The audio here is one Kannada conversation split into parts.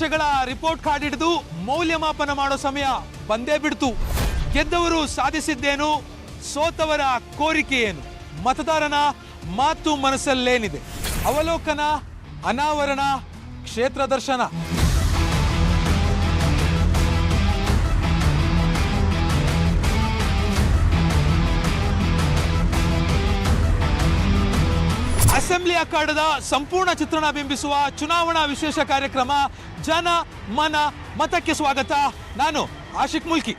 ವರ್ಷಗಳ ರಿಪೋರ್ಟ್ ಕಾರ್ಡ್ ಹಿಡಿದು ಮೌಲ್ಯಮಾಪನ ಮಾಡೋ ಸಮಯ ಬಂದೇ ಬಿಡ್ತು. ಗೆದ್ದವರು ಸಾಧಿಸಿದ್ದೇನು, ಸೋತವರ ಕೋರಿಕೆ ಏನು? ಮತದಾರನ ಮಾತು ಮನಸ್ಸಲ್ಲೇನಿದೆ. ಅವಲೋಕನ, ಅನಾವರಣ, ಕ್ಷೇತ್ರ ದರ್ಶನ. ಅಸೆಂಬ್ಲಿ ಅಖಾಡದ ಸಂಪೂರ್ಣ ಚಿತ್ರಣ ಬಿಂಬಿಸುವ ಚುನಾವಣಾ ವಿಶೇಷ ಕಾರ್ಯಕ್ರಮ ಜನ ಮನ ಮತಕ್ಕೆ ಸ್ವಾಗತ. ನಾನು ಆಶಿಕ್ ಮುಲ್ಕಿ.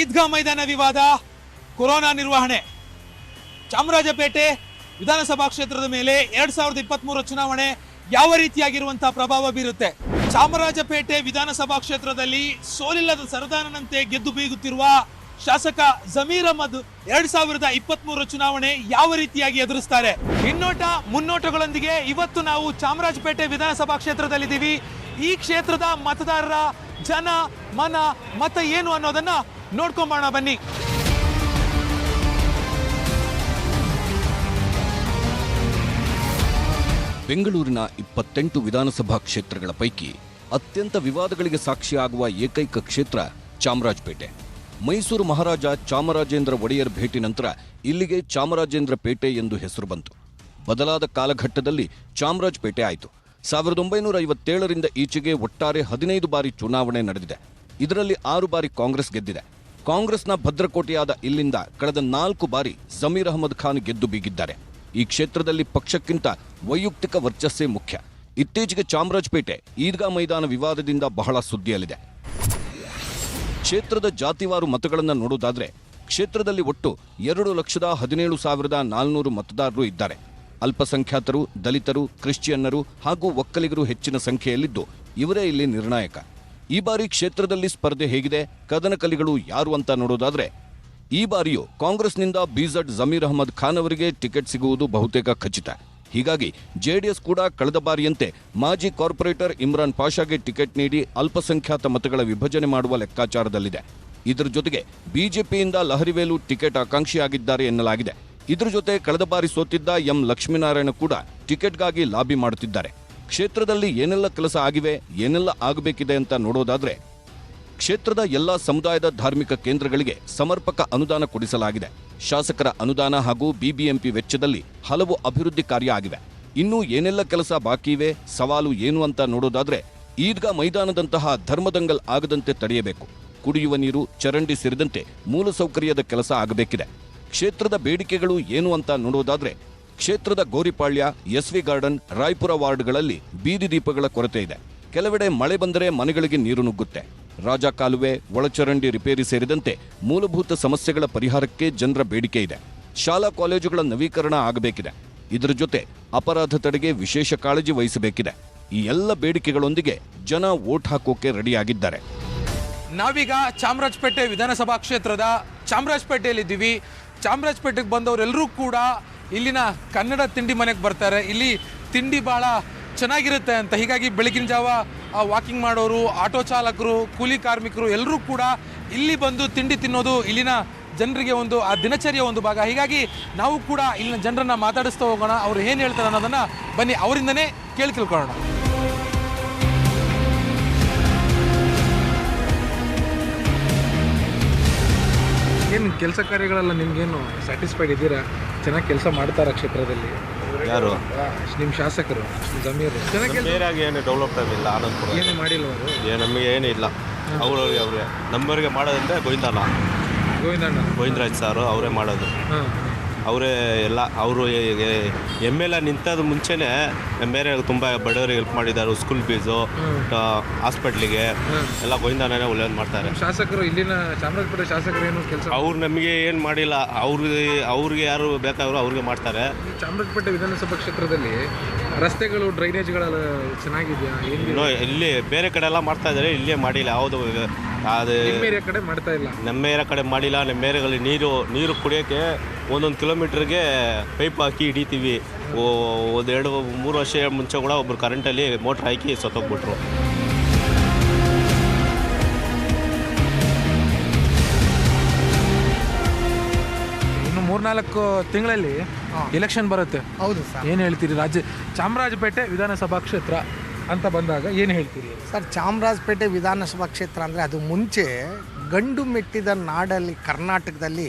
ಈದ್ಗಾ ಮೈದಾನ ವಿವಾದ, ಕೊರೋನಾ ನಿರ್ವಹಣೆ. ಚಾಮರಾಜಪೇಟೆ ವಿಧಾನಸಭಾ ಕ್ಷೇತ್ರದ ಮೇಲೆ ಎರಡ್ ಸಾವಿರದ ಇಪ್ಪತ್ತ್ ಚುನಾವಣೆ ಯಾವ ರೀತಿಯಾಗಿರುವಂತಹ ಪ್ರಭಾವ ಬೀರುತ್ತೆ? ಚಾಮರಾಜಪೇಟೆ ವಿಧಾನಸಭಾ ಕ್ಷೇತ್ರದಲ್ಲಿ ಸೋಲಿಲ್ಲದ ಸರದಾನನಂತೆ ಗೆದ್ದು ಬೀಗುತ್ತಿರುವ ಶಾಸಕ ಜಮೀರ್ ಅಹಮದ್ ಎರಡ್ ಸಾವಿರದ ಇಪ್ಪತ್ತ್ ಚುನಾವಣೆ ಯಾವ ರೀತಿಯಾಗಿ ಎದುರಿಸ್ತಾರೆ? ಹಿನ್ನೋಟ, ಮುನ್ನೋಟಗಳೊಂದಿಗೆ ಇವತ್ತು ನಾವು ಚಾಮರಾಜಪೇಟೆ ವಿಧಾನಸಭಾ ಕ್ಷೇತ್ರದಲ್ಲಿದ್ದೀವಿ. ಈ ಕ್ಷೇತ್ರದ ಮತದಾರರ ಜನ, ಮನ, ಮತ ಏನು ಅನ್ನೋದನ್ನ ನೋಡ್ಕೊಂಬೋಣ ಬನ್ನಿ. ಬೆಂಗಳೂರಿನ ಇಪ್ಪತ್ತೆಂಟು ವಿಧಾನಸಭಾ ಕ್ಷೇತ್ರಗಳ ಪೈಕಿ ಅತ್ಯಂತ ವಿವಾದಗಳಿಗೆ ಸಾಕ್ಷಿಯಾಗುವ ಏಕೈಕ ಕ್ಷೇತ್ರ ಚಾಮರಾಜಪೇಟೆ. ಮೈಸೂರು ಮಹಾರಾಜ ಚಾಮರಾಜೇಂದ್ರ ಒಡೆಯರ್ ಭೇಟಿ ನಂತರ ಇಲ್ಲಿಗೆ ಚಾಮರಾಜೇಂದ್ರ ಪೇಟೆ ಎಂದು ಹೆಸರು ಬಂತು. ಬದಲಾದ ಕಾಲಘಟ್ಟದಲ್ಲಿ ಚಾಮರಾಜಪೇಟೆ ಆಯಿತು. ಸಾವಿರದ ಒಂಬೈನೂರ ಐವತ್ತೇಳರಿಂದ ಈಚೆಗೆ ಒಟ್ಟಾರೆ ಹದಿನೈದು ಬಾರಿ ಚುನಾವಣೆ ನಡೆದಿದೆ. ಇದರಲ್ಲಿ ಆರು ಬಾರಿ ಕಾಂಗ್ರೆಸ್ ಗೆದ್ದಿದೆ. ಕಾಂಗ್ರೆಸ್ನ ಭದ್ರಕೋಟೆಯಾದ ಇಲ್ಲಿಂದ ಕಳೆದ ನಾಲ್ಕು ಬಾರಿ ಜಮೀರ್ ಅಹಮದ್ ಖಾನ್ ಗೆದ್ದು ಬೀಗಿದ್ದಾರೆ. ಈ ಕ್ಷೇತ್ರದಲ್ಲಿ ಪಕ್ಷಕ್ಕಿಂತ ವೈಯಕ್ತಿಕ ವರ್ಚಸ್ಸೇ ಮುಖ್ಯ. ಇತ್ತೀಚೆಗೆ ಚಾಮರಾಜಪೇಟೆ ಈದ್ಗಾ ಮೈದಾನ ವಿವಾದದಿಂದ ಬಹಳ ಸುದ್ದಿಯಲ್ಲಿದೆ. ಕ್ಷೇತ್ರದ ಜಾತಿವಾರು ಮತಗಳನ್ನು ನೋಡುವುದಾದ್ರೆ ಕ್ಷೇತ್ರದಲ್ಲಿ ಒಟ್ಟು ಎರಡು ಲಕ್ಷದ ಹದಿನೇಳು ಸಾವಿರದ ನಾಲ್ನೂರು ಮತದಾರರು ಇದ್ದಾರೆ. ಅಲ್ಪಸಂಖ್ಯಾತರು, ದಲಿತರು, ಕ್ರಿಶ್ಚಿಯನ್ನರು ಹಾಗೂ ಒಕ್ಕಲಿಗರು ಹೆಚ್ಚಿನ ಸಂಖ್ಯೆಯಲ್ಲಿದ್ದು ಇವರೇ ಇಲ್ಲಿ ನಿರ್ಣಾಯಕ. ಈ ಬಾರಿ ಕ್ಷೇತ್ರದಲ್ಲಿ ಸ್ಪರ್ಧೆ ಹೇಗಿದೆ ಕದನಕಲಿಗಳು ಯಾರು ಅಂತ ನೋಡೋದಾದ್ರೆ ಈ ಬಾರಿಯೂ ಕಾಂಗ್ರೆಸ್ನಿಂದ ಬಿಝಡ್ ಜಮೀರ್ ಅಹಮದ್ ಖಾನ್ ಅವರಿಗೆ ಟಿಕೆಟ್ ಸಿಗುವುದು ಬಹುತೇಕ ಖಚಿತ. ಹೀಗಾಗಿ ಜೆಡಿಎಸ್ ಕೂಡ ಕಳೆದ ಬಾರಿಯಂತೆ ಮಾಜಿ ಕಾರ್ಪೊರೇಟರ್ ಇಮ್ರಾನ್ ಪಾಷಾಗೆ ಟಿಕೆಟ್ ನೀಡಿ ಅಲ್ಪಸಂಖ್ಯಾತ ಮತಗಳ ವಿಭಜನೆ ಮಾಡುವ ಲೆಕ್ಕಾಚಾರದಲ್ಲಿದೆ. ಇದರ ಜೊತೆಗೆ ಬಿಜೆಪಿಯಿಂದ ಲಹರಿವೇಲು ಟಿಕೆಟ್ ಆಕಾಂಕ್ಷಿಯಾಗಿದ್ದಾರೆ ಎನ್ನಲಾಗಿದೆ. ಇದರ ಜೊತೆ ಕಳೆದ ಬಾರಿ ಸೋತಿದ್ದ ಎಂ ಲಕ್ಷ್ಮೀನಾರಾಯಣ ಕೂಡ ಟಿಕೆಟ್ಗಾಗಿ ಲಾಬಿ ಮಾಡುತ್ತಿದ್ದಾರೆ. ಕ್ಷೇತ್ರದಲ್ಲಿ ಏನೆಲ್ಲ ಕೆಲಸ ಆಗಿವೆ, ಏನೆಲ್ಲ ಆಗಬೇಕಿದೆ ಅಂತ ನೋಡೋದಾದ್ರೆ ಕ್ಷೇತ್ರದ ಎಲ್ಲಾ ಸಮುದಾಯದ ಧಾರ್ಮಿಕ ಕೇಂದ್ರಗಳಿಗೆ ಸಮರ್ಪಕ ಅನುದಾನ ಕೊಡಿಸಲಾಗಿದೆ. ಶಾಸಕರ ಅನುದಾನ ಹಾಗೂ ಬಿಬಿಎಂಪಿ ವೆಚ್ಚದಲ್ಲಿ ಹಲವು ಅಭಿವೃದ್ಧಿ ಕಾರ್ಯ ಆಗಿವೆ. ಇನ್ನೂ ಏನೆಲ್ಲ ಕೆಲಸ ಬಾಕಿ ಇವೆ, ಸವಾಲು ಏನು ಅಂತ ನೋಡೋದಾದ್ರೆ, ಈದ್ಗಾ ಮೈದಾನದಂತಹ ಧರ್ಮದಂಗಲ್ ಆಗದಂತೆ ತಡೆಯಬೇಕು. ಕುಡಿಯುವ ನೀರು, ಚರಂಡಿ ಸೇರಿದಂತೆ ಮೂಲಸೌಕರ್ಯದ ಕೆಲಸ ಆಗಬೇಕಿದೆ. ಕ್ಷೇತ್ರದ ಬೇಡಿಕೆಗಳು ಏನು ಅಂತ ನೋಡೋದಾದ್ರೆ, ಕ್ಷೇತ್ರದ ಗೋರಿಪಾಳ್ಯ, ಎಸ್ವಿ ಗಾರ್ಡನ್, ರಾಯ್ಪುರ ವಾರ್ಡ್ಗಳಲ್ಲಿ ಬೀದಿ ದೀಪಗಳ ಕೊರತೆ ಇದೆ. ಕೆಲವೆಡೆ ಮಳೆ ಬಂದರೆ ಮನೆಗಳಿಗೆ ನೀರು ನುಗ್ಗುತ್ತೆ. ರಾಜ ಕಾಲುವೆ, ಒಳಚರಂಡಿ ರಿಪೇರಿ ಸೇರಿದಂತೆ ಮೂಲಭೂತ ಸಮಸ್ಯೆಗಳ ಪರಿಹಾರಕ್ಕೆ ಜನರ ಬೇಡಿಕೆ ಇದೆ. ಶಾಲಾ ಕಾಲೇಜುಗಳ ನವೀಕರಣ ಆಗಬೇಕಿದೆ. ಇದರ ಜೊತೆ ಅಪರಾಧ ತಡೆಗೆ ವಿಶೇಷ ಕಾಳಜಿ ವಹಿಸಬೇಕಿದೆ. ಈ ಎಲ್ಲ ಬೇಡಿಕೆಗಳೊಂದಿಗೆ ಜನ ವೋಟ್ ಹಾಕೋಕೆ ರೆಡಿಯಾಗಿದ್ದಾರೆ. ನಾವೀಗ ಚಾಮರಾಜಪೇಟೆ ವಿಧಾನಸಭಾ ಕ್ಷೇತ್ರದ ಚಾಮರಾಜಪೇಟೆಯಲ್ಲಿದ್ದೀವಿ. ಚಾಮರಾಜಪೇಟೆಗೆ ಬಂದವರೆಲ್ಲರೂ ಕೂಡ ಇಲ್ಲಿನ ಕನ್ನಡ ತಿಂಡಿ ಮನೆಗೆ ಬರ್ತಾರೆ. ಇಲ್ಲಿ ತಿಂಡಿ ಭಾಳ ಚೆನ್ನಾಗಿರುತ್ತೆ ಅಂತ. ಹೀಗಾಗಿ ಬೆಳಗಿನ ಜಾವ ವಾಕಿಂಗ್ ಮಾಡೋರು, ಆಟೋ ಚಾಲಕರು, ಕೂಲಿ ಕಾರ್ಮಿಕರು ಎಲ್ಲರೂ ಕೂಡ ಇಲ್ಲಿ ಬಂದು ತಿಂಡಿ ತಿನ್ನೋದು ಇಲ್ಲಿನ ಜನರಿಗೆ ಒಂದು, ಆ ದಿನಚರಿಯ ಒಂದು ಭಾಗ. ಹೀಗಾಗಿ ನಾವು ಕೂಡ ಇಲ್ಲಿನ ಜನರನ್ನ ಮಾತಾಡಿಸ್ತಾ ಹೋಗೋಣ. ಅವ್ರು ಏನು ಹೇಳ್ತಾರೆ ಅನ್ನೋದನ್ನು ಬನ್ನಿ, ಅವರಿಂದನೇ ಕೇಳಿ ತಿಳ್ಕೊಳ್ಳೋಣ. ಏನು ಕೆಲಸ ಕಾರ್ಯಗಳೆಲ್ಲ, ನಿಮ್ಗೇನು ಸ್ಯಾಟಿಸ್ಫೈಡ್ ಇದ್ದೀರಾ? ಚೆನ್ನಾಗಿ ಕೆಲಸ ಮಾಡ್ತಾರ ಕ್ಷೇತ್ರದಲ್ಲಿ? ಯಾರು? ನಿಮ್ಮ ಶಾಸಕರು ಜಮೀರು. ಚೆನ್ನಾಗಿ ಬೇರೆ ಆಗಿ ಏನು ಡೆವಲಪ್ ಆಗಿಲ್ಲ ಆನಂದಪುರ. ಏನು ಮಾಡಿಲ್ಲ ಅವರು. ಏ ನಮಗೆ ಏನೂ ಇಲ್ಲ. ಅವ್ರವ್ರಿಗೆ ಅವ್ರಿಗೆ ನಮ್ಮವರಿಗೆ ಮಾಡೋದಂದ್ರೆ ಗೋವಿಂದಣ್ಣ. ಗೋವಿಂದಣ್ಣ. ಗೋವಿಂದರಾಜ್ ಸಾರು ಅವರೇ ಮಾಡೋದು. ಹಾಂ. ಅವರೇ ಎಲ್ಲ ಅವರು ಎಂ ಎಲ್ ಎ ನಿಂತದ ಮುಂಚೆನೇ ಬೇರೆ ತುಂಬ ಬಡವರಿಗೆ ಹೆಲ್ಪ್ ಮಾಡಿದ್ದಾರೆ ಸ್ಕೂಲ್ ಫೀಸು ಹಾಸ್ಪಿಟ್ಲಿಗೆ ಎಲ್ಲ ಗೋಯಿಂದಾನೇ ಒಳ್ಳೇದು ಮಾಡ್ತಾರೆ. ಶಾಸಕರು ಇಲ್ಲಿನ ಚಾಮರಾಜಪೇಟೆ ಶಾಸಕರು ಏನು ಕೆಲಸ ಅವ್ರು ನಮಗೆ ಏನು ಮಾಡಿಲ್ಲ ಅವ್ರಿಗೆ ಅವ್ರಿಗೆ ಯಾರು ಬೇಕಾದ್ರು ಅವ್ರಿಗೆ ಮಾಡ್ತಾರೆ. ಚಾಮರಾಜಪೇಟೆ ವಿಧಾನಸಭಾ ಕ್ಷೇತ್ರದಲ್ಲಿ ರಸ್ತೆಗಳು ಡ್ರೈನೇಜ್ಗಳೆಲ್ಲ ಚೆನ್ನಾಗಿದೆಯಾ? ಇಲ್ಲಿ ಬೇರೆ ಕಡೆ ಎಲ್ಲ ಮಾಡ್ತಾ ಇದ್ದಾರೆ ಇಲ್ಲೇ ಮಾಡಿಲ್ಲ ಯಾವುದು ಅದು ನಿಮ್ಮ ಏರಿಯಾ ಕಡೆ ಮಾಡ್ತಾ ಇಲ್ಲ. ನಮ್ಮ ಏರಿಯಾ ಕಡೆ ಮಾಡಿಲ್ಲ ನಮ್ಮ ಏರಿಯಾಗಳಲ್ಲಿ ನೀರು ನೀರು ಕುಡಿಯೋಕ್ಕೆ ಒಂದೊಂದು ಕಿಲೋಮೀಟ್ರಿಗೆ ಪೈಪ್ ಹಾಕಿ ಹಿಡಿತೀವಿ. ಒಂದು ಎರಡು ಮೂರು ವರ್ಷ ಮುಂಚೆ ಕೂಡ ಒಬ್ಬರು ಕರೆಂಟಲ್ಲಿ ಮೋಟ್ರ್ ಹಾಕಿ ಸತ್ತೋಗ್ಬಿಟ್ರು. ಇನ್ನು ಮೂರು ಮೂರ್ನಾಲ್ಕು ತಿಂಗಳಲ್ಲಿ ಎಲೆಕ್ಷನ್ ಬರುತ್ತೆ. ಹೌದು ಸರ್. ಏನು ಹೇಳ್ತೀರಿ? ರಾಜ್ಯ ಚಾಮರಾಜಪೇಟೆ ವಿಧಾನಸಭಾ ಕ್ಷೇತ್ರ. ಅಂತ ಬಂದಾಗ ಏನು ಹೇಳ್ತೀರಿ? ಸರ್ ಚಾಮರಾಜಪೇಟೆ ವಿಧಾನಸಭಾ ಕ್ಷೇತ್ರ ಅಂದರೆ ಅದು ಮುಂಚೆ ಗಂಡು ಮೆಟ್ಟಿದ ನಾಡಲ್ಲಿ ಕರ್ನಾಟಕದಲ್ಲಿ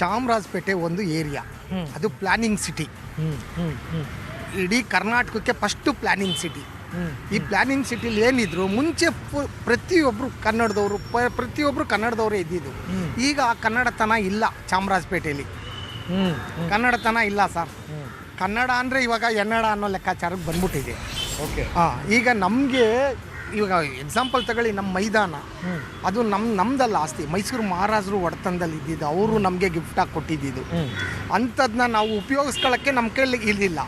ಚಾಮರಾಜಪೇಟೆ ಒಂದು ಏರಿಯಾ. ಅದು ಪ್ಲಾನಿಂಗ್ ಸಿಟಿ. ಇಡೀ ಕರ್ನಾಟಕಕ್ಕೆ ಫಸ್ಟು ಪ್ಲಾನಿಂಗ್ ಸಿಟಿ. ಈ ಪ್ಲಾನಿಂಗ್ ಸಿಟಿಲಿ ಏನಿದ್ರು ಮುಂಚೆ ಪ್ರತಿಯೊಬ್ಬರು ಕನ್ನಡದವರು ಪ್ರತಿಯೊಬ್ಬರು ಕನ್ನಡದವರೇ ಇದ್ದಿದ್ದು. ಈಗ ಆ ಕನ್ನಡತನ ಇಲ್ಲ ಚಾಮರಾಜಪೇಟೆಯಲ್ಲಿ ಕನ್ನಡತನ ಇಲ್ಲ ಸರ್. ಕನ್ನಡ ಅಂದರೆ ಇವಾಗ ಎನ್ನಡ ಅನ್ನೋ ಲೆಕ್ಕಾಚಾರಕ್ಕೆ ಬಂದ್ಬಿಟ್ಟಿದೆ. ಓಕೆ ಹಾಂ ಈಗ ನಮಗೆ ಇವಾಗ ಎಕ್ಸಾಂಪಲ್ ತಗೊಳ್ಳಿ ನಮ್ಮ ಮೈದಾನ. ಅದು ನಮ್ಮ ನಮ್ದಲ್ಲ ಆಸ್ತಿ. ಮೈಸೂರು ಮಹಾರಾಜರು ಒಡೆತನದಲ್ಲಿ ಇದ್ದಿದ್ದು ಅವರು ನಮಗೆ ಗಿಫ್ಟ್ ಆಗಿ ಕೊಟ್ಟಿದ್ದು ಅಂಥದ್ದನ್ನ ನಾವು ಉಪಯೋಗಿಸ್ಕೊಳ್ಳೋಕ್ಕೆ ನಮ್ಮ ಕೈಲಿ ಇರಲಿಲ್ಲ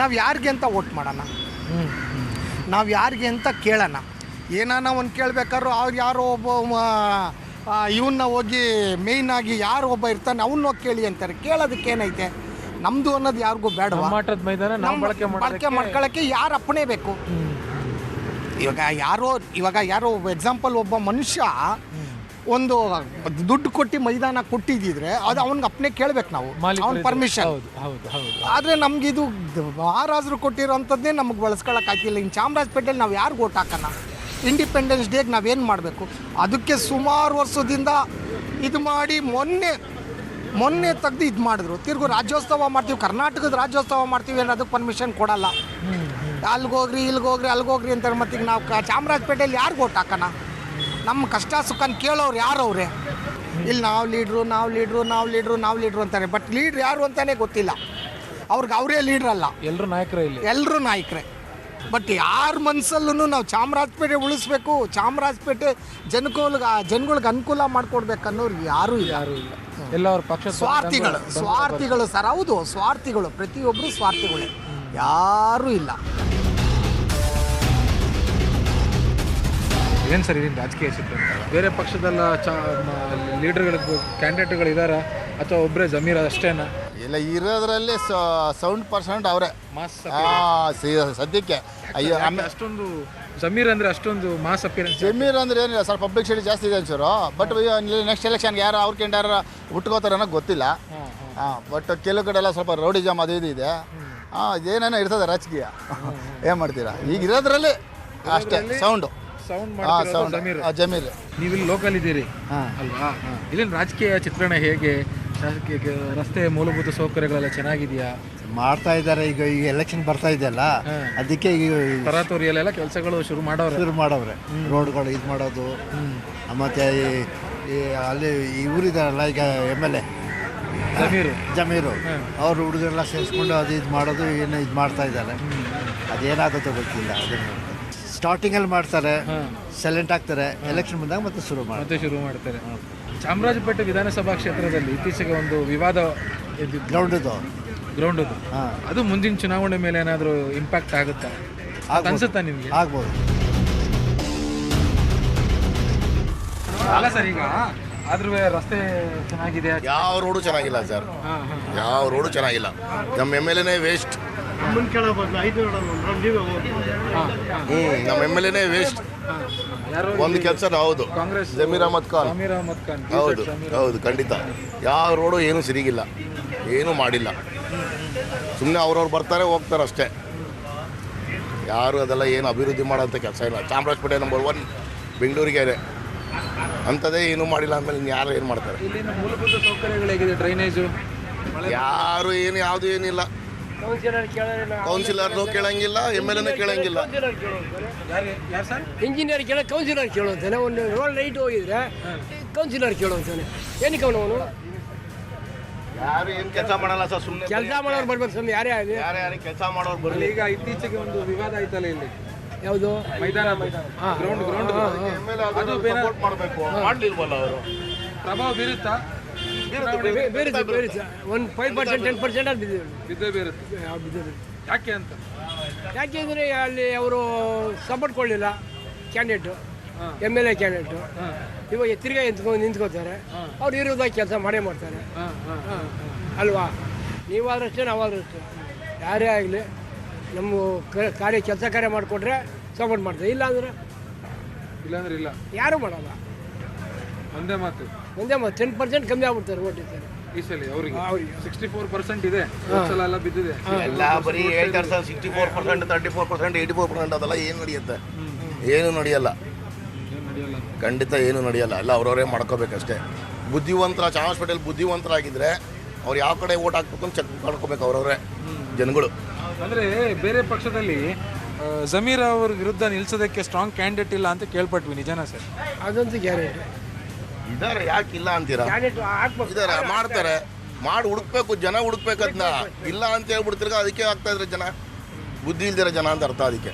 ನಾವು ಯಾರಿಗೆ ಅಂತ ವೋಟ್ ಮಾಡೋಣ? ನಾವು ಯಾರಿಗೆ ಅಂತ ಕೇಳೋಣ? ಏನಾನ ಒಂದು ಕೇಳ್ಬೇಕಾದ್ರೂ ಅವ್ರು ಯಾರೋ ಒಬ್ಬ ಇವನ್ನ ಹೋಗಿ ಮೇಯ್ನಾಗಿ ಆಗಿ ಯಾರು ಒಬ್ಬ ಇರ್ತಾನೆ ಅವನ್ನ ಹೋಗಿ ಕೇಳಿ ಅಂತಾರೆ. ಕೇಳೋದಕ್ಕೆ ನಮ್ಮದು ಅನ್ನೋದು ಯಾರಿಗೂ ಬೇಡ ಮೈದಾನ ನಾವು ಬಳಕೆ ಬಳಕೆ ಮಾಡೋದಕ್ಕೆ ಮಾಡ್ಕೊಳ್ಳೋಕ್ಕೆ ಯಾರು ಅಪ್ಪಣೆ ಬೇಕು? ಇವಾಗ ಯಾರೋ ಇವಾಗ ಯಾರೋ ಎಕ್ಸಾಂಪಲ್ ಒಬ್ಬ ಮನುಷ್ಯ ಒಂದು ದುಡ್ಡು ಕೊಟ್ಟು ಮೈದಾನ ಕೊಟ್ಟಿದ್ದಿದ್ರೆ ಅದು ಅವನಿಗೆ ಅಪ್ಪನೆ ಕೇಳ್ಬೇಕು ನಾವು ಅವ್ನ. ಪರ್ಮಿಷನ್ ಹೌದು ನಮ್ಗೆ ಇದು ಆದರೆ ಮಹಾರಾಜರು ಕೊಟ್ಟಿರೋಂಥದ್ದೇ ನಮಗೆ ಬಳಸ್ಕೊಳಕ್ ಆಗಿಲ್ಲ ಇನ್ನು ಚಾಮರಾಜಪೇಟೆಯಲ್ಲಿ ನಾವು ಯಾರು ಓಟ್ ಹಾಕೋಣ ಇಂಡಿಪೆಂಡೆನ್ಸ್ ಡೇಗೆ ನಾವೇನು ಮಾಡಬೇಕು? ಅದಕ್ಕೆ ಸುಮಾರು ವರ್ಷದಿಂದ ಇದು ಮಾಡಿ ಮೊನ್ನೆ ಮೊನ್ನೆ ತೆಗ್ದು ಇದು ಮಾಡಿದ್ರು. ತಿರ್ಗು ರಾಜ್ಯೋತ್ಸವ ಮಾಡ್ತೀವಿ ಕರ್ನಾಟಕದ ರಾಜ್ಯೋತ್ಸವ ಮಾಡ್ತೀವಿ ಅನ್ನೋದಕ್ಕೆ ಪರ್ಮಿಷನ್ ಕೊಡಲ್ಲ. ಅಲ್ಗೋಗ್ರಿ ಇಲ್ಗೋಗ್ರಿ ಅಲ್ಗೋಗ್ರಿ ಅಂತಾರೆ. ಮತ್ತೆ ಈಗ ನಾವು ಕ- ಚಾಮರಾಜಪೇಟೆಯಲ್ಲಿ ಯಾರು ಓಟ್ ಹಾಕೋಣ? ನಮ್ಮ ಕಷ್ಟ ಸುಖನ ಕೇಳೋರು ಯಾರು ಅವರೇ? ಇಲ್ಲಿ ನಾವು ಲೀಡ್ರು ನಾವು ಲೀಡ್ರು ನಾವು ಲೀಡ್ರು ನಾವು ಲೀಡ್ರು ಅಂತಾರೆ. ಬಟ್ ಲೀಡ್ರ್ ಯಾರು ಅಂತಲೇ ಗೊತ್ತಿಲ್ಲ. ಅವ್ರಿಗೆ ಅವರೇ ಲೀಡ್ರ್ ಅಲ್ಲ. ಎಲ್ಲರೂ ನಾಯಕರೇ ಇಲ್ಲಿ? ಎಲ್ಲರೂ ನಾಯಕರೇ. ಬಟ್ ಯಾರ ಮನಸ್ಸಲ್ಲೂ ನಾವು ಚಾಮರಾಜಪೇಟೆ ಉಳಿಸ್ಬೇಕು. ಚಾಮರಾಜಪೇಟೆ ಜನಗಳಿಗೆ ಜನಗಳಿಗೆ ಅನುಕೂಲ ಮಾಡಿಕೊಡ್ಬೇಕನ್ನೋರು ಯಾರೂ ಯಾರು ಇಲ್ಲ. ಎಲ್ಲ ಅವ್ರ ಪಕ್ಷ ಸ್ವಾರ್ಥಿಗಳು ಸ್ವಾರ್ಥಿಗಳು ಸರ್ ಹೌದು ಸ್ವಾರ್ಥಿಗಳು ಪ್ರತಿಯೊಬ್ಬರು ಸ್ವಾರ್ಥಿಗಳೇ. ಯಾರೂ ಇಲ್ಲ. ಏನು ಸರ್ ಇದೀನಿ ರಾಜಕೀಯ ಚಿತ್ರ ಬೇರೆ ಪಕ್ಷದಲ್ಲ ಚಾ ಲೀಡರ್ಗಳು ಕ್ಯಾಂಡಿಡೇಟ್ಗಳು ಇದ್ದಾರಾ ಅಥವಾ ಒಬ್ಬರೇ ಜಮೀರ ಅಷ್ಟೇನಾ? ಇಲ್ಲ ಇರೋದ್ರಲ್ಲಿ ಸೌಂಡ್ ಪರ್ಸೆಂಟ್ ಅವರೇ. ಮಾಸ್ ಸದ್ಯಕ್ಕೆ. ಅಯ್ಯೋ ಆಮೇಲೆ ಅಷ್ಟೊಂದು ಜಮೀರ್ ಅಂದ್ರೆ ಅಷ್ಟೊಂದು ಮಾಸ್ ಅಪಿಯರೆನ್ಸ್ ಜಮೀರ್ ಅಂದ್ರೆ ಏನಿಲ್ಲ ಸರ್ ಪಬ್ಲಿಕ್ ಸಿಟಿ ಜಾಸ್ತಿ ಇದೆ ಅನ್ಸರು ಬಟ್ ನೆಕ್ಸ್ಟ್ ಎಲೆಕ್ಷನ್ ಯಾರು ಅವ್ರ ಕೆಂಡಾರ ಉಟ್ಕೋತಾರೆ ಅನ್ನೋ ಗೊತ್ತಿಲ್ಲ. ಬಟ್ ಕೆಲವು ಕಡೆ ಎಲ್ಲ ಸ್ವಲ್ಪ ರೌಡಿ ಜಾಮ್ ಅದು ಇದು ಇದೆ. ಹಾಂ ಏನೇನೋ ಇರ್ತದೆ ರಾಜಕೀಯ. ಏನು ಮಾಡ್ತೀರಾ? ಈಗ ಇರೋದ್ರಲ್ಲಿ ಅಷ್ಟೇ ಸೌಂಡು ಸೌಂಡ್ ಜಮೀರ್. ನೀವಿಲ್ಲಿ ಲೋಕಲ್ ಇದ್ದೀರಿ. ಅಲ್ವಾ? ಇಲ್ಲಿನ ರಾಜಕೀಯ ಚಿತ್ರಣ ಹೇಗೆ? ರಾಜಕೀಯ ರಸ್ತೆ ಮೂಲಭೂತ ಸೌಕರ್ಯಗಳೆಲ್ಲ ಚೆನ್ನಾಗಿದೆಯಾ? ಮಾಡ್ತಾ ಇದ್ದಾರೆ. ಈಗ ಈಗ ಎಲೆಕ್ಷನ್ ಬರ್ತಾ ಇದೆಯಲ್ಲ ಅದಕ್ಕೆ ಈಗ ತರಾತುರಿಯಲ್ಲೆಲ್ಲ ಕೆಲಸಗಳು ಶುರು ಮಾಡೋರು ಶುರು ಮಾಡವ್ರೆ. ರೋಡ್ಗಳು ಇದು ಮಾಡೋದು. ಮತ್ತೆ ಈ- ಈ ಅಲ್ಲಿ ಈ ಊರಿದಾರಲ್ಲ ಈಗ M L A. Zameer. Zameer. ಅವ್ರ ಹುಡುಗರೆಲ್ಲ ಸೇರಿಸ್ಕೊಂಡು ಅದು ಇದು ಮಾಡೋದು ಏನು ಇದು ಮಾಡ್ತಾ ಇದ್ದಾರೆ. ಅದೇನಾಗುತ್ತೋ ಗೊತ್ತಿಲ್ಲ ಅದನ್ನು. ಸ್ಟಾರ್ಟಿಂಗಲ್ಲಿ ಮಾಡ್ತಾರೆ ಸೈಲೆಂಟ್ ಆಗ್ತಾರೆ ಎಲೆಕ್ಷನ್ ಬಂದಾಗ ಮತ್ತೆ ಶುರು ಮಾಡ್ತಾರೆ. ಶುರು ಮಾಡ್ತಾರೆ. ಚಾಮರಾಜಪೇಟೆ ವಿಧಾನಸಭಾ ಕ್ಷೇತ್ರದಲ್ಲಿ ಇತ್ತೀಚೆಗೆ ಒಂದು ವಿವಾದ ಎದ್ದಿದ್ದು ಗ್ರೌಂಡದು ಗ್ರೌಂಡ್ ಹಾಂ. ಅದು ಮುಂದಿನ ಚುನಾವಣೆ ಮೇಲೆ ಏನಾದರೂ ಇಂಪ್ಯಾಕ್ಟ್ ಆಗುತ್ತಾ. ಅನ್ಸುತ್ತಾ ನಿಮಗೆ? ಆಗ್ಬೋದು. ಅಲ್ಲ ಸರ್ ಈಗ ಆದ್ರೂ ರಸ್ತೆ ಚೆನ್ನಾಗಿದೆ ಯಾವ ರೋಡು ಚೆನ್ನಾಗಿಲ್ಲ ಸರ್. ಯಾವ ರೋಡು ಚೆನ್ನಾಗಿಲ್ಲ. ನಮ್ಮ ಎಂ ಎಲ್ ಎನೇ ವೇಸ್ಟ್ ಹ್ಞೂ ನಮ್ಮ ಎಂ ಎಲ್ ಎನೇ ವೇಸ್ಟ್ ಯಾರು ಒಂದು ಕೆಲಸ ಹೌದು. ಕಾಂಗ್ರೆಸ್ ಜಮೀರ್ ಅಹಮದ್ ಖಾನ್. ಸಮೀರ್ ಅಹಮದ್ ಖಾನ್. ಹೌದು ಹೌದು ಖಂಡಿತ. ಯಾವ ರೋಡು ಏನು ಸರಿಗಿಲ್ಲ. ಏನೂ ಮಾಡಿಲ್ಲ. ಸುಮ್ಮನೆ ಅವ್ರವ್ರು ಬರ್ತಾರೆ ಹೋಗ್ತಾರೆ ಅಷ್ಟೇ. ಯಾರು ಅದೆಲ್ಲ ಏನು ಅಭಿವೃದ್ಧಿ ಮಾಡೋಂಥ ಕೆಲಸ ಇಲ್ಲ. ಚಾಮರಾಜಪೇಟೆ ನಂಬರ್ ಒನ್ ಬೆಂಗಳೂರಿಗೆ ಅಂಥದ್ದೇ ಏನೂ ಮಾಡಿಲ್ಲ ಆಮೇಲೆ ಇನ್ನು ಯಾರು ಏನು ಮಾಡ್ತಾರೆ? ಇಲ್ಲಿನ ಮೂಲಭೂತ ಸೌಕರ್ಯಗಳು ಹೇಗಿದೆ ಡ್ರೈನೇಜು ಯಾರು ಏನು ಯಾವುದು ಏನಿಲ್ಲ. ಕೌನ್ಸಿಲರ್ ಕೇಳಂಗಿಲ್ಲ ಎಂ ಎಲ್ ಎನೂ ಕೇಳಂಗಿಲ್ಲ. ಯಾರು ಯಾರು ಸರ್? ಇಂಜಿನಿಯರ್ ಕೇಳ ಕೌನ್ಸಿಲರ್ ಕೇಳುವಂತಾನೆ ಒಂದು ರೋಡ್ ಲೈಟ್ ಹೋಗಿದ್ರೆ ಕೌನ್ಸಿಲರ್ ಕೇಳುವಂತಾನೆ ಏನಕ್ಕೆ ಅವನು? ಯಾರು ಏನು ಕೆಲಸ ಮಾಡಲ್ಲ ಸರ್ ಸುಮ್ಮನೆ ಕೆಲಸ ಮಾಡೋರು ಬರ್ಬೇಕು ಸುಮ್ಮನೆ ಯಾರೇ ಆಗಲಿ. ಯಾರು ಯಾರು ಕೆಲಸ ಮಾಡೋರು ಬರಲಿ. ಈಗ ಇತ್ತೀಚೆಗೆ ಒಂದು ವಿವಾದ ಆಯ್ತಲ್ಲ ಇಲ್ಲಿ? ಯಾವುದು? ಮೈದಾನ ಮೈದಾನ. ಗ್ರೌಂಡ್ ಗ್ರೌಂಡ್ ಅದು ಬೇರೆ ಸಪೋರ್ಟ್ ಮಾಡಬೇಕು. ಮಾಡ್ಲಿಲ್ವಲ್ಲ ಅವರು? ಪ್ರಭಾವ ಬೀರುತ್ತಾ? ಬೇ- ಬೇರೆ ಬೇರೆ ಒಂದು ಫೈವ್ ಪರ್ಸೆಂಟ್ ಟೆನ್ ಪರ್ಸೆಂಟ್ ಅಲ್ಲಿ ಬಿದ್ದಿದೆ. ಬಿದ್ದೇ ಬೀರುತ್ತೆ. ಯಾಕೆ ಅಂತ? ಯಾಕೆಂದರೆ ಅಲ್ಲಿ ಅವರು ಸಪೋರ್ಟ್ ಕೊಡಲಿಲ್ಲ candidate M L A candidate ಇವಾಗ ತಿರ್ಗಾ ನಿಂತ್ಕೊಂಡು ನಿಂತ್ಕೋತಾರೆ. ಅವ್ರು ಇರೋದಾಗಿ ಕೆಲಸ ಮಾಡೇ ಮಾಡ್ತಾರೆ. ಅಲ್ವಾ? ನೀವಾದ್ರಷ್ಟೇ ನಾವಾದ್ರಷ್ಟೇ. ಯಾರೇ ಆಗಲಿ ನಮ್ಮ ಕಾರ್ಯ ಕೆಲಸ ಕಾರ್ಯ ಮಾಡಿಕೊಟ್ರೆ ಸಪೋರ್ಟ್ ಮಾಡ್ತಾರೆ. ಇಲ್ಲ ಅಂದರೆ ಇಲ್ಲಾಂದ್ರೆ ಇಲ್ಲ. ಯಾರೂ ಮಾಡಲ್ಲ. ಒಂದೇ ಮಾತು. ಒಂದೇ ಮಾತು. ಟೆನ್ ಪರ್ಸೆಂಟ್ ಕಮ್ಮಿ ಆಗ್ಬಿಡ್ತಾರೆ ಓಟಿ ಈ ಸಲ ಅವರಿಗೆ. ಅವ್ರಿಗೆ. ಸಿಕ್ಸ್ಟಿ ಫೋರ್ ಪರ್ಸೆಂಟ್ ಇದೆ ಸಲ ಎಲ್ಲ ಬಿದ್ದಿದೆ. ಎಲ್ಲ ಬರೀ ಹೇಳ್ತಾರೆ sir sixty four percent thirty four percent eighty four percent ಅದೆಲ್ಲ ಏನು ನಡೆಯುತ್ತೆ? ಏನು ನಡೆಯಲ್ಲ. ಖಂಡಿತ ಏನು ನಡೆಯಲ್ಲ. ಎಲ್ಲ ಅವ್ರವರೇ ಮಾಡ್ಕೋಬೇಕಷ್ಟೇ. ಬುದ್ಧಿವಂತರ ಚಾಮರಾಜ ಹಾಸ್ಪಿಟಲ್ ಬುದ್ಧಿವಂತರಾಗಿದ್ದರೆ ಅವ್ರು ಯಾವ ಕಡೆ ಓಟ್ ಹಾಕ್ಬೇಕು ಅಂತ ಚೆಕ್ ಮಾಡ್ಕೋಬೇಕು ಅವ್ರವ್ರೆ ಜನಗಳು. ಅಂದರೆ ಬೇರೆ ಪಕ್ಷದಲ್ಲಿ ಜಮೀರ್ ಅವ್ರ ವಿರುದ್ಧ ನಿಲ್ಸೋದಕ್ಕೆ ಸ್ಟ್ರಾಂಗ್ ಕ್ಯಾಂಡಿಡೇಟ್ ಇಲ್ಲ ಅಂತ ಕೇಳ್ಪಟ್ವಿ ನಿಜನಾ ಸರ್? ಅದಂತೂ ಗ್ಯಾರಂಟಿ ಇದಾರೆ ಯಾಕಿಲ್ಲ ಅಂತೀರಾ? ಕ್ಯಾಂಡಿಡೇಟ್ ಹಾಕ್ಬೇಕು. ಇದಾರೆ ಮಾಡ್ತಾರೆ. ಮಾಡಿ ಹುಡುಕ್ಬೇಕು ಜನ ಹುಡುಕ್ಬೇಕು ಅದನ್ನ ಇಲ್ಲ ಅಂತ ಹೇಳ್ಬಿಡ್ತಿರ್ಗ ಅದಕ್ಕೆ ಆಗ್ತಾ ಇದ್ರೆ ಜನ. ಬುದ್ಧಿ ಇಲ್ದಿರೋ ಜನ ಅಂತ ಅರ್ಥ ಅದಕ್ಕೆ.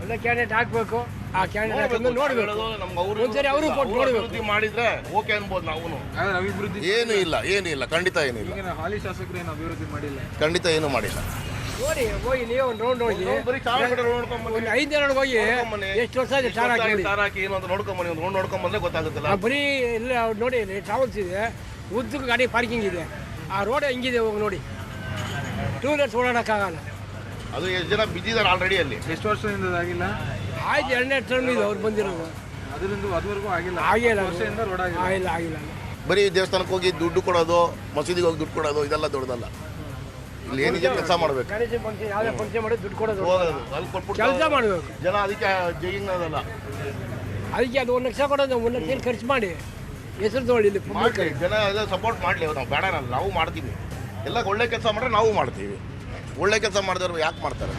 ಒಳ್ಳೆ ಕ್ಯಾಂಡಿಡೇಟ್ ಹಾಕ್ಬೇಕು. ಆ ಕ್ಯಾಂಡಿಡೇಟ್ ನೋಡ್ಬೇಕು ನಮ್ಗೆ ಅವರು ಒಂದ್ಸರಿ ಅವರು ಕೊಟ್ಟು ನೋಡ್ಬೇಕು. ಮಾಡಿದ್ರೆ ಓಕೆ ಅನ್ಬೋದು ನಾವು ಅಭಿವೃದ್ಧಿ ಏನು ಇಲ್ಲ ಏನು ಇಲ್ಲ ಖಂಡಿತ ಏನು ಇಲ್ಲ. ಈಗಿನ ಹಾಲಿ ಶಾಸಕರು ಏನು ಅಭಿವೃದ್ಧಿ ಮಾಡಿಲ್ಲ? ಖಂಡಿತ ಏನು ಮಾಡಿಲ್ಲ. ನೋಡಿ ಹೋಗಿ ನೀವು ಒಂದು ರೌಂಡ್ ಹೋಗಿ. ಬರೀ ಚಾರ್ ಹಾಸ್ಪಿಟಲ್ ನೋಡ್ಕೊಂಬನ್ನಿ. ಒಂದು ಐದು ಎರಡು ಹೋಗಿ. ಎಷ್ಟು ವರ್ಷ ಆಯ್ತು ಚಾರ್ ಹಾಕಿ ಚಾರ್ ಹಾಕಿ ಏನು ಅಂತ ನೋಡ್ಕೊಂಬನ್ನಿ ಒಂದು ರೌಂಡ್ ನೋಡ್ಕೊಂಬಂದ್ರೆ ಗೊತ್ತಾಗುತ್ತಲ್ಲ. ಬರೀ ಇಲ್ಲ ಅವ್ರು ನೋಡಿ ಟ್ರಾವೆಲ್ಸ್ ಇದೆ. ಉದ್ದಕ್ಕೆ ಗಾಡಿ ಪಾರ್ಕಿಂಗ್ ಇದೆ. ಆ ರೋಡ್ ಹೆಂಗಿದೆ ಹೋಗಿ ನೋಡಿ. ಟೂ ವೀಲರ್ಸ್ ಓಡಾಡೋಕ್ಕಾಗಲ್ಲ. ಅದು ಎಷ್ಟು ಜನ ಬಿದ್ದಿದ್ದಾರೆ ಆಲ್ರೆಡಿ ಅಲ್ಲಿ. ಎಷ್ಟು ವರ್ಷದಿಂದ ಆಗಿಲ್ಲ ಆಯ್ತು ಎರಡನೇ ಟರ್ಮ್ ಇದೆ ಅವ್ರು ಬಂದಿರೋದು. ಅದರಿಂದ ಅದುವರೆಗೂ ಆಗಿಲ್ಲ. ಆಗಿಲ್ಲ ವರ್ಷದಿಂದ ರೋಡ್ ಆಗಿಲ್ಲ. ಆಗಿಲ್ಲ ಆಗಿಲ್ಲ ಬರೀ ದೇವಸ್ಥಾನಕ್ಕೆ ಹೋಗಿ ದುಡ್ಡು ಕೊಡೋದು ಮಸೀದಿಗೆ ಹೋಗಿ ದುಡ್ಡು ಕೊಡೋದು ಇದೆಲ್ಲ ದೊಡ್ಡದಲ್ಲ. ಇಲ್ಲಿ ಏನಿದೆ ಕೆಲಸ ಮಾಡಬೇಕು. ಗಣೇಶ ಫಂಕ್ಷನ್ ಯಾವುದೇ ಫಂಕ್ಷನ್ ಮಾಡಿ ದುಡ್ಡು ಕೊಡೋದು. ಹೋಗೋದು ಅಲ್ಲಿ ಕೊಟ್ಬಿಟ್ಟು ಕೆಲಸ ಮಾಡಬೇಕು. ಜನ ಅದಕ್ಕೆ ಜೈಗಿಂಗ್ ಅದಲ್ಲ ಅದಕ್ಕೆ ಅದು ಒಂದು ಲಕ್ಷ ಕೊಡೋದು ಒಂದು ಲಕ್ಷ ಏನು ಖರ್ಚು ಮಾಡಿ. ಹೆಸರು ತೊಗೊಳ್ಳಿ ಇಲ್ಲಿ ಮಾಡಲಿ ಜನ ಎಲ್ಲ ಸಪೋರ್ಟ್ ಮಾಡಲಿ ನಾವು ಬೇಡ ನಾವು ಮಾಡ್ತೀವಿ. ಎಲ್ಲ ಒಳ್ಳೆ ಕೆಲಸ ಮಾಡ್ರೆ ನಾವು ಮಾಡ್ತೀವಿ. ಒಳ್ಳೆ ಕೆಲಸ ಮಾಡಿದವ್ರು ಯಾಕೆ ಮಾಡ್ತಾರೆ?